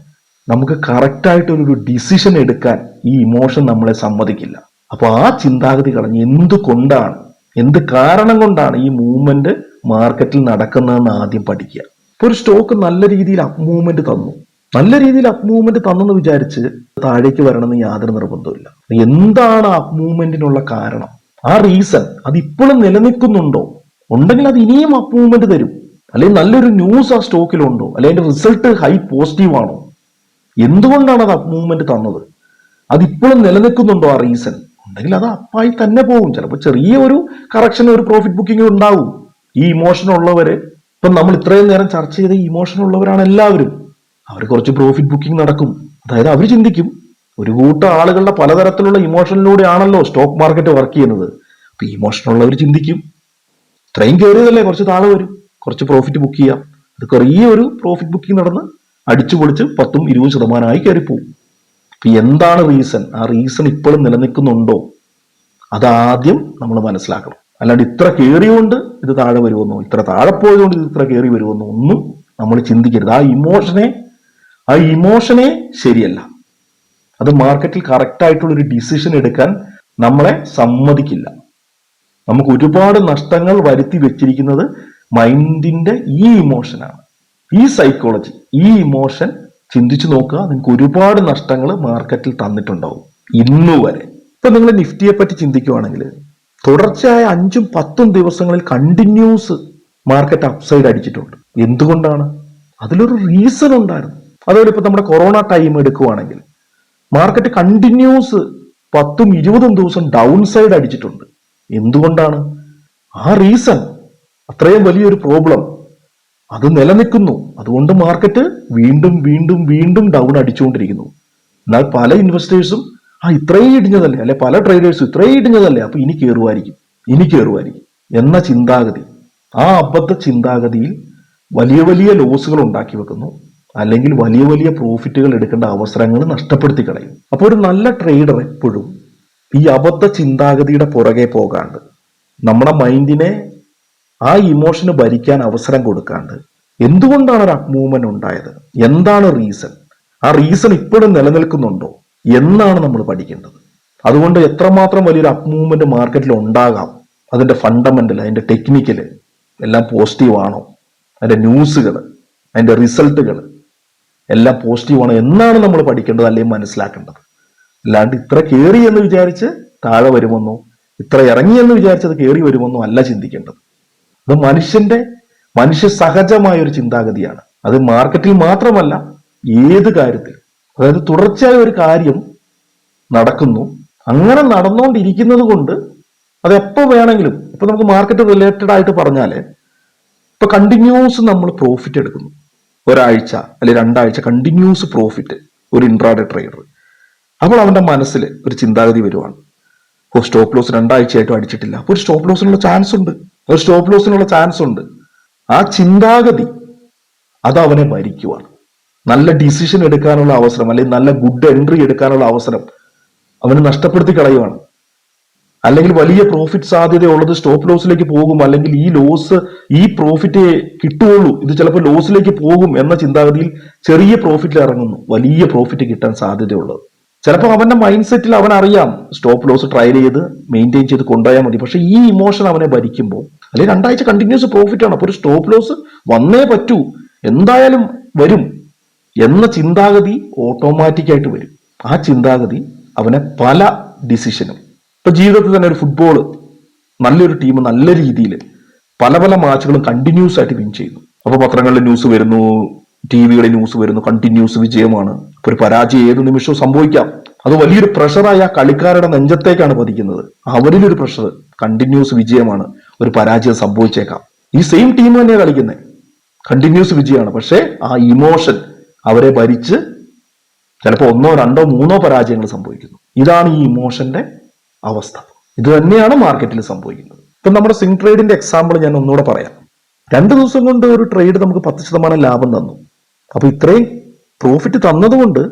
നമുക്ക് കറക്റ്റായിട്ടൊരു ഡിസിഷൻ എടുക്കാൻ ഈ ഇമോഷൻ നമ്മളെ സമ്മതിക്കില്ല. അപ്പോൾ ആ ചിന്താഗതി കളഞ്ഞ് എന്തുകൊണ്ടാണ് എന്ത് കാരണം കൊണ്ടാണ് ഈ മൂവ്മെന്റ് മാർക്കറ്റിൽ നടക്കുന്നതെന്ന് ആദ്യം പഠിക്കുക. ഇപ്പൊ ഒരു സ്റ്റോക്ക് നല്ല രീതിയിൽ അപ് മൂവ്മെന്റ് തന്നു. നല്ല രീതിയിൽ അപ് മൂവ്മെന്റ് തന്നെന്ന് വിചാരിച്ച് താഴേക്ക് വരണമെന്ന് യാതൊരു നിർബന്ധമില്ല എന്താണ് അപ് മൂവ്മെന്റിനുള്ള കാരണം? ആ റീസൺ അത് ഇപ്പോഴും നിലനിൽക്കുന്നുണ്ടോ? ഉണ്ടെങ്കിൽ അത് ഇനിയും അപ് മൂവ്മെന്റ് തരും. അല്ലെങ്കിൽ നല്ലൊരു ന്യൂസ് ആ സ്റ്റോക്കിലുണ്ടോ അല്ലെങ്കിൽ അതിന്റെ റിസൾട്ട് ഹൈ പോസിറ്റീവ് ആണോ? എന്തുകൊണ്ടാണ് അത് അപ് മൂവ്മെന്റ് തന്നത്? അതിപ്പോഴും നിലനിൽക്കുന്നുണ്ടോ ആ റീസൺ ഉണ്ടെങ്കിൽ അത് അപ്പായി തന്നെ പോകും. ചിലപ്പോൾ ചെറിയ ഒരു കറക്ഷൻ ഒരു പ്രോഫിറ്റ് ബുക്കിംഗ് ഉണ്ടാവും. ഈ ഇമോഷൻ ഉള്ളവര്. ഇപ്പം നമ്മൾ ഇത്രയും നേരം ചർച്ച ചെയ്ത ഇമോഷൻ ഉള്ളവരാണ് എല്ലാവരും. അവർ കുറച്ച് പ്രോഫിറ്റ് ബുക്കിംഗ് നടക്കും. അതായത് അവർ ചിന്തിക്കും. ഒരു കൂട്ടം ആളുകളുടെ പലതരത്തിലുള്ള ഇമോഷനിലൂടെയാണല്ലോ സ്റ്റോക്ക് മാർക്കറ്റ് വർക്ക് ചെയ്യുന്നത്. അപ്പൊ ഇമോഷൻ ഉള്ളവർ ചിന്തിക്കും. ഇത്രയും കയറിയതല്ലേ കുറച്ച് താഴെ വരും. കുറച്ച് പ്രോഫിറ്റ് ബുക്ക് ചെയ്യാം. അത് ചെറിയ ഒരു പ്രോഫിറ്റ് ബുക്കിംഗ് നടന്ന് അടിച്ചു പൊളിച്ച് പത്തും ഇരുപത് ശതമാനമായി കയറിപ്പോവും. അപ്പൊ എന്താണ് റീസൺ ആ റീസൺ ഇപ്പോഴും നിലനിൽക്കുന്നുണ്ടോ? അതാദ്യം നമ്മൾ മനസ്സിലാക്കണം. അല്ലാണ്ട് ഇത്ര കയറിയോണ്ട് ഇത് താഴെ വരുമെന്നോ ഇത്ര താഴെ പോയതുകൊണ്ട് ഇത് ഇത്ര കയറി വരുമെന്നോ ഒന്നും നമ്മൾ ചിന്തിക്കരുത്. ആ ഇമോഷനെ ആ ഇമോഷനെ ശരിയല്ല. അത് മാർക്കറ്റിൽ കറക്റ്റ് ആയിട്ടുള്ള ഒരു ഡിസിഷൻ എടുക്കാൻ നമ്മളെ സമ്മതിക്കില്ല. നമുക്ക് ഒരുപാട് നഷ്ടങ്ങൾ വരുത്തി വെച്ചിരിക്കുന്നത് മൈൻഡിന്റെ ഈ ഇമോഷനാണ് ഈ സൈക്കോളജി ഈ ഇമോഷൻ ചിന്തിച്ചു നോക്കുക നിങ്ങൾക്ക് ഒരുപാട് നഷ്ടങ്ങൾ മാർക്കറ്റിൽ തന്നിട്ടുണ്ടാവും ഇന്നു വരെ. ഇപ്പൊ നിങ്ങൾ നിഫ്റ്റിയെ പറ്റി ചിന്തിക്കുവാണെങ്കിൽ തുടർച്ചയായ അഞ്ചും പത്തും ദിവസങ്ങളിൽ കണ്ടിന്യൂസ് മാർക്കറ്റ് അപ്സൈഡ് അടിച്ചിട്ടുണ്ട്. എന്തുകൊണ്ടാണ്? അതിലൊരു റീസൺ ഉണ്ടായിരുന്നു. അതുപോലെ ഇപ്പൊ നമ്മുടെ കൊറോണ ടൈം എടുക്കുവാണെങ്കിൽ മാർക്കറ്റ് കണ്ടിന്യൂസ് പത്തും ഇരുപതും ദിവസം ഡൗൺ സൈഡ് അടിച്ചിട്ടുണ്ട്. എന്തുകൊണ്ടാണ്? ആ റീസൺ അത്രയും വലിയൊരു പ്രോബ്ലം അത് നിലനിൽക്കുന്നു. അതുകൊണ്ട് മാർക്കറ്റ് വീണ്ടും വീണ്ടും വീണ്ടും ഡൗൺ അടിച്ചുകൊണ്ടിരിക്കുന്നു. എന്നാൽ പല ഇൻവെസ്റ്റേഴ്സും ആ ഇത്രയും ഇടിഞ്ഞതല്ലേ? അല്ലെ പല ട്രേഡേഴ്സും ഇത്രയും ഇടിഞ്ഞതല്ലേ? അപ്പൊ ഇനി കയറുമായിരിക്കും ഇനി കയറുമായിരിക്കും എന്ന ചിന്താഗതി. ആ അബദ്ധ ചിന്താഗതിയിൽ വലിയ വലിയ ലോസുകൾ ഉണ്ടാക്കി വെക്കുന്നു. അല്ലെങ്കിൽ വലിയ വലിയ പ്രോഫിറ്റുകൾ എടുക്കേണ്ട അവസരങ്ങൾ നഷ്ടപ്പെടുത്തി കളയും അപ്പോൾ ഒരു നല്ല ട്രേഡർ എപ്പോഴും ഈ അബദ്ധ ചിന്താഗതിയുടെ പുറകെ പോകാണ്ട് നമ്മുടെ മൈൻഡിനെ ആ ഇമോഷന് ഭരിക്കാൻ അവസരം കൊടുക്കാണ്ട് എന്തുകൊണ്ടാണ് ഒരു അപ്മൂവ്മെന്റ് ഉണ്ടായത്? എന്താണ് റീസൺ ആ റീസൺ ഇപ്പോഴും നിലനിൽക്കുന്നുണ്ടോ? എന്നാണ് നമ്മൾ പഠിക്കേണ്ടത്. അതുകൊണ്ട് എത്രമാത്രം വലിയൊരു അപ്മൂവ്മെന്റ് മാർക്കറ്റിൽ ഉണ്ടാകാം? അതിന്റെ ഫണ്ടമെന്റൽ അതിന്റെ ടെക്നിക്കൽ എല്ലാം പോസിറ്റീവ് ആണോ? അതിന്റെ ന്യൂസുകൾ അതിന്റെ റിസൾട്ടുകൾ എല്ലാം പോസിറ്റീവാണ് എന്നാണ് നമ്മൾ പഠിക്കേണ്ടത് അല്ലെങ്കിൽ മനസ്സിലാക്കേണ്ടത്. അല്ലാണ്ട് ഇത്ര കയറി എന്ന് വിചാരിച്ച് താഴെ വരുമെന്നോ ഇത്ര ഇറങ്ങി എന്ന് വിചാരിച്ചത് കയറി വരുമെന്നോ അല്ല ചിന്തിക്കേണ്ടത്. അത് മനുഷ്യന്റെ മനുഷ്യ സഹജമായ ഒരു ചിന്താഗതിയാണ്. അത് മാർക്കറ്റിൽ മാത്രമല്ല ഏത് കാര്യത്തിൽ അതായത് തുടർച്ചയായ ഒരു കാര്യം നടക്കുന്നു. അങ്ങനെ നടന്നുകൊണ്ടിരിക്കുന്നത് കൊണ്ട് അത് എപ്പോ വേണമെങ്കിലും ഇപ്പൊ നമുക്ക് മാർക്കറ്റ് റിലേറ്റഡ് ആയിട്ട് പറഞ്ഞാൽ ഇപ്പൊ കണ്ടിന്യൂസ് നമ്മൾ പ്രോഫിറ്റ് എടുക്കുന്നു. ഒരാഴ്ച അല്ലെങ്കിൽ രണ്ടാഴ്ച കണ്ടിന്യൂസ് പ്രോഫിറ്റ് ഒരു ഇൻട്രാഡേ ട്രേഡർ അപ്പോൾ അവന്റെ മനസ്സിൽ ഒരു ചിന്താഗതി വരുവാണ്. ഓ സ്റ്റോപ്പ് ലോസ് രണ്ടാഴ്ചയായിട്ടും അടിച്ചിട്ടില്ല. അപ്പോൾ ഒരു സ്റ്റോപ്പ് ലോസിനുള്ള ചാൻസ് ഉണ്ട്. ഒരു സ്റ്റോപ്പ് ലോസിനുള്ള ചാൻസ് ഉണ്ട്. ആ ചിന്താഗതി അത് അവനെ ഭരിക്കുവാണ് നല്ല ഡിസിഷൻ എടുക്കാനുള്ള അവസരം അല്ലെങ്കിൽ നല്ല ഗുഡ് എൻട്രി എടുക്കാനുള്ള അവസരം അവന് നഷ്ടപ്പെടുത്തി കളയുവാണ്. അല്ലെങ്കിൽ വലിയ പ്രോഫിറ്റ് സാധ്യതയുള്ളത് സ്റ്റോപ്പ് ലോസിലേക്ക് പോകും. അല്ലെങ്കിൽ ഈ ലോസ് ഈ പ്രോഫിറ്റ് കിട്ടുകയുള്ളൂ. ഇത് ചിലപ്പോൾ ലോസിലേക്ക് പോകും എന്ന ചിന്താഗതിയിൽ ചെറിയ പ്രോഫിറ്റിൽ ഇറങ്ങുന്നു. വലിയ പ്രോഫിറ്റ് കിട്ടാൻ സാധ്യതയുള്ളത്. ചിലപ്പോൾ അവന്റെ മൈൻഡ് സെറ്റിൽ അവൻ അറിയാം. സ്റ്റോപ്പ് ലോസ് ട്രയൽ ചെയ്ത് മെയിന്റെയിൻ ചെയ്ത് കൊണ്ടുപോയാൽ മതി. പക്ഷേ ഈ ഇമോഷൻ അവനെ ഭരിക്കുമ്പോൾ അല്ലെങ്കിൽ രണ്ടാഴ്ച കണ്ടിന്യൂസ് പ്രോഫിറ്റ് ആണ്. അപ്പോൾ ഒരു സ്റ്റോപ്പ് ലോസ് വന്നേ പറ്റൂ. എന്തായാലും വരും എന്ന ചിന്താഗതി ഓട്ടോമാറ്റിക്കായിട്ട് വരും. ആ ചിന്താഗതി അവനെ പല ഡിസിഷനും ഇപ്പൊ ജീവിതത്തിൽ തന്നെ ഒരു ഫുട്ബോൾ നല്ലൊരു ടീം നല്ല രീതിയിൽ പല പല മാച്ചുകളും കണ്ടിന്യൂസ് ആയിട്ട് വിൻ ചെയ്യുന്നു. അപ്പൊ പത്രങ്ങളിൽ ന്യൂസ് വരുന്നു ടി വികളിൽ ന്യൂസ് വരുന്നു കണ്ടിന്യൂസ് വിജയമാണ്. അപ്പൊ ഒരു പരാജയം ഏത് നിമിഷവും സംഭവിക്കാം. അത് വലിയൊരു പ്രഷറായി ആ കളിക്കാരുടെ നെഞ്ചത്തേക്കാണ് പതിക്കുന്നത്. അവരിലൊരു പ്രഷർ കണ്ടിന്യൂസ് വിജയമാണ്. ഒരു പരാജയം സംഭവിച്ചേക്കാം. ഈ സെയിം ടീം തന്നെയാണ് കളിക്കുന്നത്. കണ്ടിന്യൂസ് വിജയമാണ്. പക്ഷേ ആ ഇമോഷൻ അവരെ ഭരിച്ച് ചിലപ്പോൾ ഒന്നോ രണ്ടോ മൂന്നോ പരാജയങ്ങൾ സംഭവിക്കുന്നു. ഇതാണ് ഈ ഇമോഷന്റെ അവസ്ഥ. ഇത് തന്നെയാണ് മാർക്കറ്റിൽ സംഭവിക്കുന്നത്. ഇപ്പം നമ്മുടെ സിംഗ് ട്രേഡിന്റെ എക്സാമ്പിൾ ഞാൻ ഒന്നുകൂടെ പറയാം. രണ്ട് ദിവസം കൊണ്ട് ഒരു ട്രേഡ് നമുക്ക് പത്ത് ശതമാനം ലാഭം തന്നു. അപ്പോൾ ഇത്രയും പ്രോഫിറ്റ് തന്നതുകൊണ്ട്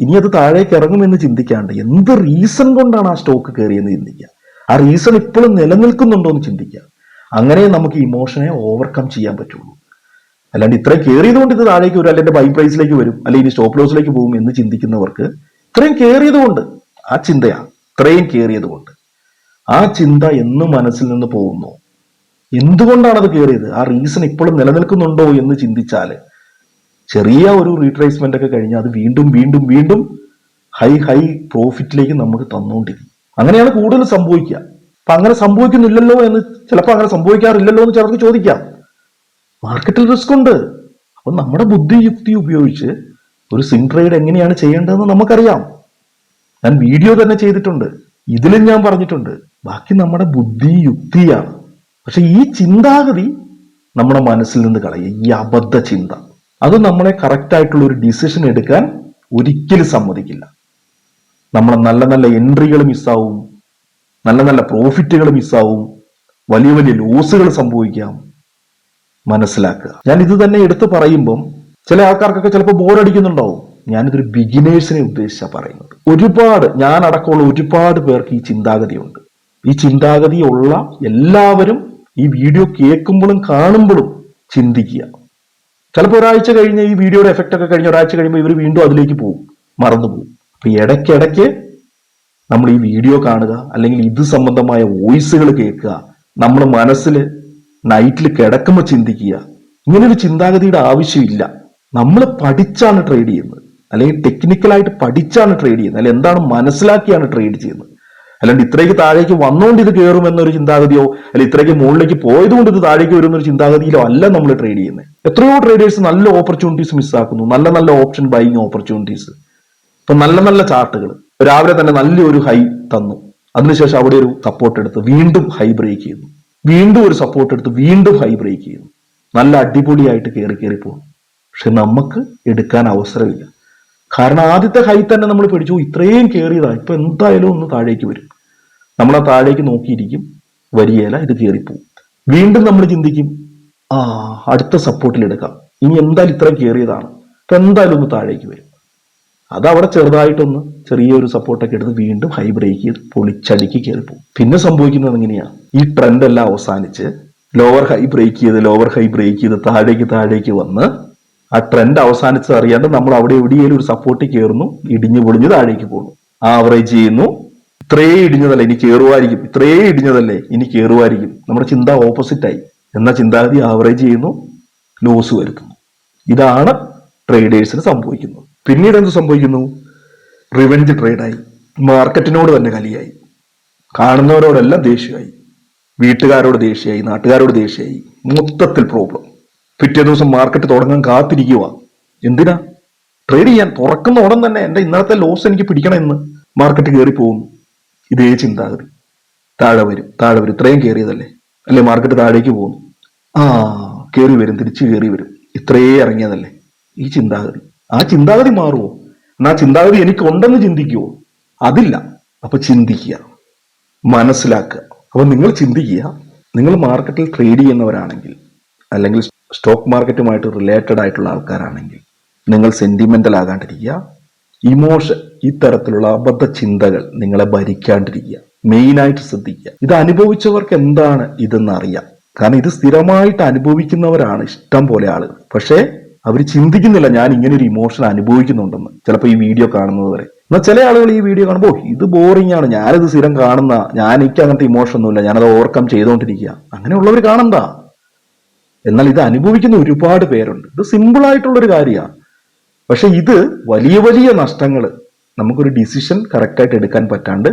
ഇനി അത് താഴേക്ക് ഇറങ്ങുമെന്ന് ചിന്തിക്കാണ്ട് എന്ത് റീസൺ കൊണ്ടാണ് ആ സ്റ്റോക്ക് കയറിയെന്ന് ചിന്തിക്കുക? ആ റീസൺ ഇപ്പോഴും നിലനിൽക്കുന്നുണ്ടോ എന്ന് ചിന്തിക്കുക. അങ്ങനെ നമുക്ക് ഇമോഷനെ ഓവർകം ചെയ്യാൻ പറ്റുള്ളൂ. അല്ലാണ്ട് ഇത്രയും കയറിയത് കൊണ്ട് ഇത് താഴേക്ക് വരും അല്ലെങ്കിൽ ബൈ പ്രൈസിലേക്ക് വരും അല്ലെങ്കിൽ ഇനി സ്റ്റോപ്പ് ലോസിലേക്ക് പോകും എന്ന് ചിന്തിക്കുന്നവർക്ക് ഇത്രയും കയറിയത് കൊണ്ട് ആ ചിന്തയാ ഇത്രയും കയറിയത് കൊണ്ട്. ആ ചിന്ത എന്ന് മനസ്സിൽ നിന്ന് പോകുന്നു. എന്തുകൊണ്ടാണ് അത് കയറിയത് ആ റീസൺ ഇപ്പോഴും നിലനിൽക്കുന്നുണ്ടോ എന്ന് ചിന്തിച്ചാൽ ചെറിയ ഒരു റീട്രേസ്മെന്റ് ഒക്കെ കഴിഞ്ഞാൽ അത് വീണ്ടും വീണ്ടും വീണ്ടും ഹൈ ഹൈ പ്രോഫിറ്റിലേക്ക് നമുക്ക് തന്നുകൊണ്ടിരിക്കും അങ്ങനെയാണ് കൂടുതൽ സംഭവിക്കുക. അപ്പൊ അങ്ങനെ സംഭവിക്കുന്നില്ലല്ലോ എന്ന് ചിലപ്പോൾ അങ്ങനെ സംഭവിക്കാറില്ലല്ലോ എന്ന് ചിലർക്ക് ചോദിക്കാം. മാർക്കറ്റിൽ റിസ്ക് ഉണ്ട്. അപ്പൊ നമ്മുടെ ബുദ്ധിയുക്തി ഉപയോഗിച്ച് ഒരു സിംഗ് ട്രേഡ് എങ്ങനെയാണ് ചെയ്യേണ്ടതെന്ന് നമുക്കറിയാം. ഞാൻ വീഡിയോ തന്നെ ചെയ്തിട്ടുണ്ട്. ഇതിലും ഞാൻ പറഞ്ഞിട്ടുണ്ട്. ബാക്കി നമ്മുടെ ബുദ്ധി യുക്തിയാണ്. പക്ഷെ ഈ ചിന്താഗതി നമ്മുടെ മനസ്സിൽ നിന്ന് കളയുക ഈ അബദ്ധ ചിന്ത. അത് നമ്മളെ കറക്റ്റായിട്ടുള്ള ഒരു ഡിസിഷൻ എടുക്കാൻ ഒരിക്കലും സമ്മതിക്കില്ല. നമ്മളെ നല്ല നല്ല എൻട്രികൾ മിസ്സാവും നല്ല നല്ല പ്രോഫിറ്റുകൾ മിസ്സാവും വലിയ വലിയ ലോസുകൾ സംഭവിക്കാം. മനസ്സിലാക്കുക. ഞാൻ ഇത് തന്നെ എടുത്തു പറയുമ്പം ചില ആൾക്കാർക്കൊക്കെ ചിലപ്പോൾ ബോറടിക്കുന്നുണ്ടാവും ഞാനിതൊരു ബിഗിനേഴ്സിനെ ഉദ്ദേശിച്ചാണ് പറയുന്നത്. ഒരുപാട് ഞാൻ അടക്കമുള്ള ഒരുപാട് പേർക്ക് ഈ ചിന്താഗതിയുണ്ട്. ഈ ചിന്താഗതി ഉള്ള എല്ലാവരും ഈ വീഡിയോ കേൾക്കുമ്പോഴും കാണുമ്പോഴും ചിന്തിക്കുക. ചിലപ്പോൾ ഒരാഴ്ച കഴിഞ്ഞ് ഈ വീഡിയോയുടെ എഫക്റ്റ് ഒക്കെ കഴിഞ്ഞ് ഒരാഴ്ച കഴിയുമ്പോൾ ഇവർ വീണ്ടും അതിലേക്ക് പോകും മറന്നു പോകും. അപ്പൊ ഇടയ്ക്കിടയ്ക്ക് നമ്മൾ ഈ വീഡിയോ കാണുക അല്ലെങ്കിൽ ഇത് സംബന്ധമായ വോയിസുകൾ കേൾക്കുക നമ്മൾ മനസ്സിൽ നൈറ്റിൽ കിടക്കുമ്പോൾ ചിന്തിക്കുക. ഇങ്ങനൊരു ചിന്താഗതിയുടെ ആവശ്യമില്ല. നമ്മൾ പഠിച്ചാണ് ട്രേഡ് ചെയ്യുന്നത്. അല്ലെങ്കിൽ ടെക്നിക്കലായിട്ട് പഠിച്ചാണ് ട്രേഡ് ചെയ്യുന്നത്. അല്ലെങ്കിൽ എന്താണ് മനസ്സിലാക്കിയാണ് ട്രേഡ് ചെയ്യുന്നത്. അല്ലാണ്ട് ഇത്രയ്ക്ക് താഴേക്ക് വന്നുകൊണ്ട് ഇത് കയറും എന്നൊരു ചിന്താഗതിയോ അല്ലെ ഇത്രയ്ക്ക് മുകളിലേക്ക് പോയതുകൊണ്ട് ഇത് താഴേക്ക് വരും എന്നൊരു ചിന്താഗതിയിലോ അല്ല നമ്മൾ ട്രേഡ് ചെയ്യുന്നത്. എത്രയോ ട്രേഡേഴ്സ് നല്ല ഓപ്പർച്യൂണിറ്റീസ് മിസ്സാക്കുന്നു നല്ല നല്ല ഓപ്ഷൻ ബൈങ് ഓപ്പർച്യൂണിറ്റീസ് ഇപ്പൊ നല്ല നല്ല ചാർട്ടുകൾ രാവിലെ തന്നെ നല്ലൊരു ഹൈ തന്നു. അതിനുശേഷം അവിടെ ഒരു സപ്പോർട്ട് എടുത്ത് വീണ്ടും ഹൈ ബ്രേക്ക് ചെയ്യുന്നു. വീണ്ടും ഒരു സപ്പോർട്ട് എടുത്ത് വീണ്ടും ഹൈ ബ്രേക്ക് ചെയ്യുന്നു. നല്ല അടിപൊളിയായിട്ട് കയറി കയറി പോകും പക്ഷെ നമുക്ക് എടുക്കാൻ അവസരമില്ല. കാരണം ആദ്യത്തെ ഹൈ തന്നെ നമ്മൾ പിടിച്ചു "ഓ, ഇത്രയും കയറിയതാ ഇപ്പൊ എന്തായാലും ഒന്ന് താഴേക്ക് വരും. നമ്മൾ ആ താഴേക്ക് നോക്കിയിരിക്കും. വരികയില്ല ഇത് കയറിപ്പോവും വീണ്ടും നമ്മൾ ചിന്തിക്കും ആ അടുത്ത സപ്പോർട്ടിൽ എടുക്കാം. ഇനി എന്തായാലും ഇത്രയും കയറിയതാണ് ഇപ്പൊ എന്തായാലും ഒന്ന് താഴേക്ക് വരും. അത് അവിടെ ചെറുതായിട്ടൊന്ന് ചെറിയൊരു സപ്പോർട്ടൊക്കെ എടുത്ത് വീണ്ടും ഹൈ ബ്രേക്ക് ചെയ്ത് പൊളിച്ചടിക്ക് കയറിപ്പോവും പിന്നെ സംഭവിക്കുന്നത് എങ്ങനെയാ? ഈ ട്രെൻഡ് എല്ലാം അവസാനിച്ച് ലോവർ ഹൈ ബ്രേക്ക് ചെയ്ത് ലോവർ ഹൈ ബ്രേക്ക് ചെയ്ത് താഴേക്ക് താഴേക്ക് വന്ന് ആ ട്രെൻഡ് അവസാനിച്ചത് അറിയാണ്ട് നമ്മൾ അവിടെ എവിടെയെങ്കിലും ഒരു സപ്പോർട്ടിൽ കയറുന്നു ഇടിഞ്ഞു പൊളിഞ്ഞ് താഴേക്ക് പോകുന്നു. ആവറേജ് ചെയ്യുന്നു. ഇത്രേ ഇടിഞ്ഞതല്ലേ ഇനി കയറുമായിരിക്കും ഇത്രേ ഇടിഞ്ഞതല്ലേ ഇനി കയറുമായിരിക്കും നമ്മുടെ ചിന്ത ഓപ്പോസിറ്റ് ആയി. എന്ന ചിന്താഗതി ആവറേജ് ചെയ്യുന്നു ലോസ് വരുത്തുന്നു. ഇതാണ് ട്രേഡേഴ്സിന് സംഭവിക്കുന്നത്. പിന്നീട് എന്ത് സംഭവിക്കുന്നു? റിവെഞ്ച് ട്രേഡായി മാർക്കറ്റിനോട് തന്നെ കലിയായി. കാണുന്നവരോടെല്ലാം ദേഷ്യമായി. വീട്ടുകാരോട് ദേഷ്യമായി നാട്ടുകാരോട് ദേഷ്യമായി. മൊത്തത്തിൽ പ്രോബ്ലം പിറ്റേ ദിവസം മാർക്കറ്റ് തുടങ്ങാൻ കാത്തിരിക്കുക എന്തിനാ? ട്രേഡ് ചെയ്യാൻ തുറക്കുന്ന ഉടൻ തന്നെ എന്റെ ഇന്നത്തെ ലോസ് എനിക്ക് പിടിക്കണം എന്ന് മാർക്കറ്റ് കയറി പോകുന്നു. ഇതേ ചിന്താഗതി. താഴെ വരും. താഴെ വരും. ഇത്രയും കയറിയതല്ലേ? അല്ലെ? മാർക്കറ്റ് താഴേക്ക് പോകുന്നു. ആ കയറി വരും. തിരിച്ചു കയറി വരും. ഇത്രയേ ഇറങ്ങിയതല്ലേ? ഈ ചിന്താഗതി. ആ ചിന്താഗതി മാറുമോ എന്നാ ചിന്താഗതി എനിക്കുണ്ടെന്ന് ചിന്തിക്കുവോ? അതില്ല. അപ്പൊ ചിന്തിക്കുക. മനസ്സിലാക്കുക. അപ്പൊ നിങ്ങൾ ചിന്തിക്കുക. നിങ്ങൾ മാർക്കറ്റിൽ ട്രേഡ് ചെയ്യുന്നവരാണെങ്കിൽ അല്ലെങ്കിൽ സ്റ്റോക്ക് മാർക്കറ്റുമായിട്ട് റിലേറ്റഡ് ആയിട്ടുള്ള ആൾക്കാരാണെങ്കിൽ നിങ്ങൾ സെന്റിമെന്റൽ ആകാണ്ടിരിക്കുക. ഇമോഷൻ ഇത്തരത്തിലുള്ള അബദ്ധ ചിന്തകൾ നിങ്ങളെ ഭരിക്കാണ്ടിരിക്കുക. മെയിനായിട്ട് ശ്രദ്ധിക്കുക. ഇത് അനുഭവിച്ചവർക്ക് എന്താണ് ഇതെന്ന് അറിയാം. കാരണം ഇത് സ്ഥിരമായിട്ട് അനുഭവിക്കുന്നവരാണ് ഇഷ്ടം പോലെ ആളുകൾ. പക്ഷേ അവർ ചിന്തിക്കുന്നില്ല ഞാൻ ഇങ്ങനെ ഒരു ഇമോഷൻ അനുഭവിക്കുന്നുണ്ടെന്ന്. ചിലപ്പോൾ ഈ വീഡിയോ കാണുന്നത് വരെ. എന്നാൽ ചില ആളുകൾ ഈ വീഡിയോ കാണുമ്പോൾ ഇത് ബോറിംഗ് ആണ്. ഞാനിത് സ്ഥിരം കാണുന്ന ഞാൻ എനിക്ക് അങ്ങനത്തെ ഇമോഷൻ ഒന്നുമില്ല. ഞാനത് ഓവർകം ചെയ്തുകൊണ്ടിരിക്കുക അങ്ങനെയുള്ളവർ കാണണ്ട എന്നാൽ ഇത് അനുഭവിക്കുന്ന ഒരുപാട് പേരുണ്ട്. ഇത് ഒരു കാര്യമാണ്. പക്ഷെ ഇത് വലിയ വലിയ നഷ്ടങ്ങൾ നമുക്കൊരു ഡിസിഷൻ കറക്റ്റായിട്ട് എടുക്കാൻ പറ്റാണ്ട്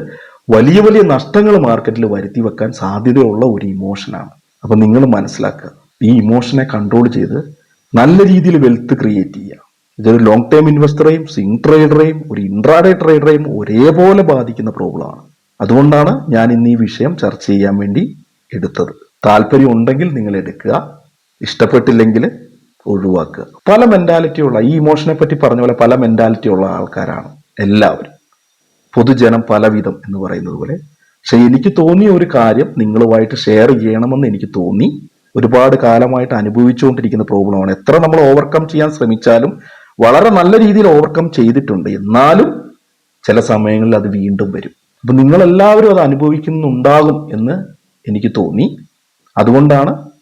വലിയ വലിയ നഷ്ടങ്ങൾ മാർക്കറ്റിൽ വരുത്തി വെക്കാൻ സാധ്യതയുള്ള ഒരു ഇമോഷനാണ് അപ്പം നിങ്ങൾ മനസ്സിലാക്കുക. ഈ ഇമോഷനെ കൺട്രോൾ ചെയ്ത് നല്ല രീതിയിൽ വെൽത്ത് ക്രിയേറ്റ് ചെയ്യുക. ഇതൊരു ലോങ് ടേം ഇൻവെസ്റ്ററെയും സ്വിംഗ് ട്രേഡറെയും ഒരു ഇൻട്രാഡേ ട്രേഡറെയും ഒരേപോലെ ബാധിക്കുന്ന പ്രോബ്ലമാണ് അതുകൊണ്ടാണ് ഞാൻ ഇന്ന് ഈ വിഷയം ചർച്ച ചെയ്യാൻ വേണ്ടി എടുത്തത്. താല്പര്യം ഉണ്ടെങ്കിൽ നിങ്ങൾ എടുക്കുക. ഇഷ്ടപ്പെട്ടില്ലെങ്കിൽ ഒഴിവാക്കുക. പല മെന്റാലിറ്റിയുള്ള ഈ ഇമോഷനെ പറ്റി പറഞ്ഞ പോലെ പല ഉള്ള ആൾക്കാരാണ് എല്ലാവരും. പൊതുജനം പലവിധം എന്ന് പറയുന്നത് പോലെ. പക്ഷെ എനിക്ക് തോന്നിയ ഒരു കാര്യം നിങ്ങളുമായിട്ട് ഷെയർ ചെയ്യണമെന്ന് എനിക്ക് തോന്നി. ഒരുപാട് കാലമായിട്ട് അനുഭവിച്ചുകൊണ്ടിരിക്കുന്ന പ്രോബ്ലമാണ് എത്ര നമ്മൾ ഓവർകം ചെയ്യാൻ ശ്രമിച്ചാലും വളരെ നല്ല രീതിയിൽ ഓവർകം ചെയ്തിട്ടുണ്ട്. എന്നാലും ചില സമയങ്ങളിൽ അത് വീണ്ടും വരും. അപ്പൊ നിങ്ങളെല്ലാവരും അത് അനുഭവിക്കുന്നുണ്ടാകും എന്ന് എനിക്ക് തോന്നി. അതുകൊണ്ടാണ്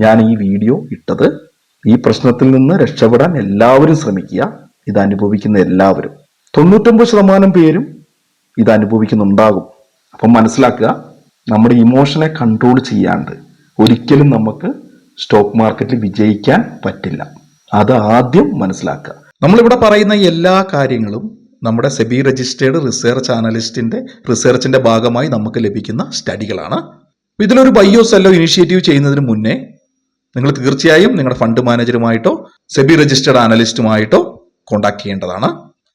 ഞാൻ ഈ വീഡിയോ ഇട്ടത് ഈ പ്രശ്നത്തിൽ നിന്ന് രക്ഷപ്പെടാൻ എല്ലാവരും ശ്രമിക്കുക. ഇത് അനുഭവിക്കുന്ന എല്ലാവരും. തൊണ്ണൂറ്റൊമ്പത് ശതമാനം പേരും ഇത് അനുഭവിക്കുന്നുണ്ടാകും. അപ്പം മനസ്സിലാക്കുക നമ്മുടെ ഇമോഷനെ കൺട്രോൾ ചെയ്യാണ്ട് ഒരിക്കലും നമുക്ക് സ്റ്റോക്ക് മാർക്കറ്റിൽ വിജയിക്കാൻ പറ്റില്ല. അത് ആദ്യം മനസ്സിലാക്കുക. നമ്മളിവിടെ പറയുന്ന എല്ലാ കാര്യങ്ങളും നമ്മുടെ സെബി രജിസ്റ്റേർഡ് റിസർച്ച് അനലിസ്റ്റിന്റെ റിസർച്ചിന്റെ ഭാഗമായി നമുക്ക് ലഭിക്കുന്ന സ്റ്റഡികളാണ്. ഇതിലൊരു ബയ്യോ സെല്ലോ ഇനിഷ്യേറ്റീവ് ചെയ്യുന്നതിന് മുന്നേ നിങ്ങൾ തീർച്ചയായും നിങ്ങളുടെ ഫണ്ട് മാനേജറുമായിട്ടോ സെബി രജിസ്റ്റേർഡ് അനലിസ്റ്റുമായിട്ടോ കോൺടാക്ട് ചെയ്യേണ്ടതാണ്.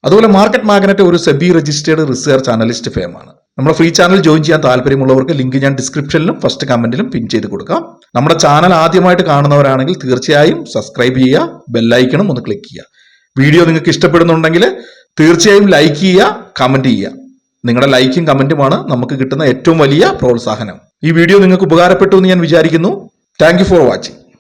അതുപോലെ മാർക്കറ്റ് മാഗ്നറ്റ് ഒരു സെബി രജിസ്റ്റേർഡ് റിസർച്ച് അനലിസ്റ്റ് ഫേമാണ് നമ്മുടെ ഫ്രീ ചാനൽ ജോയിൻ ചെയ്യാൻ താല്പര്യമുള്ളവർക്ക് ലിങ്ക് ഞാൻ ഡിസ്ക്രിപ്ഷനിലും ഫസ്റ്റ് കമന്റിലും പിൻ ചെയ്ത് കൊടുക്കാം. നമ്മുടെ ചാനൽ ആദ്യമായിട്ട് കാണുന്നവരാണെങ്കിൽ തീർച്ചയായും സബ്സ്ക്രൈബ് ചെയ്യുക ബെല്ലൈക്കണും ഒന്ന് ക്ലിക്ക് ചെയ്യുക. വീഡിയോ നിങ്ങൾക്ക് ഇഷ്ടപ്പെടുന്നുണ്ടെങ്കിൽ തീർച്ചയായും ലൈക്ക് ചെയ്യുക കമന്റ് ചെയ്യുക. നിങ്ങളുടെ ലൈക്കും കമന്റുമാണ് നമുക്ക് കിട്ടുന്ന ഏറ്റവും വലിയ പ്രോത്സാഹനം. ഈ വീഡിയോ നിങ്ങൾക്ക് ഉപകാരപ്പെട്ടു എന്ന് ഞാൻ വിചാരിക്കുന്നു. Thank for watching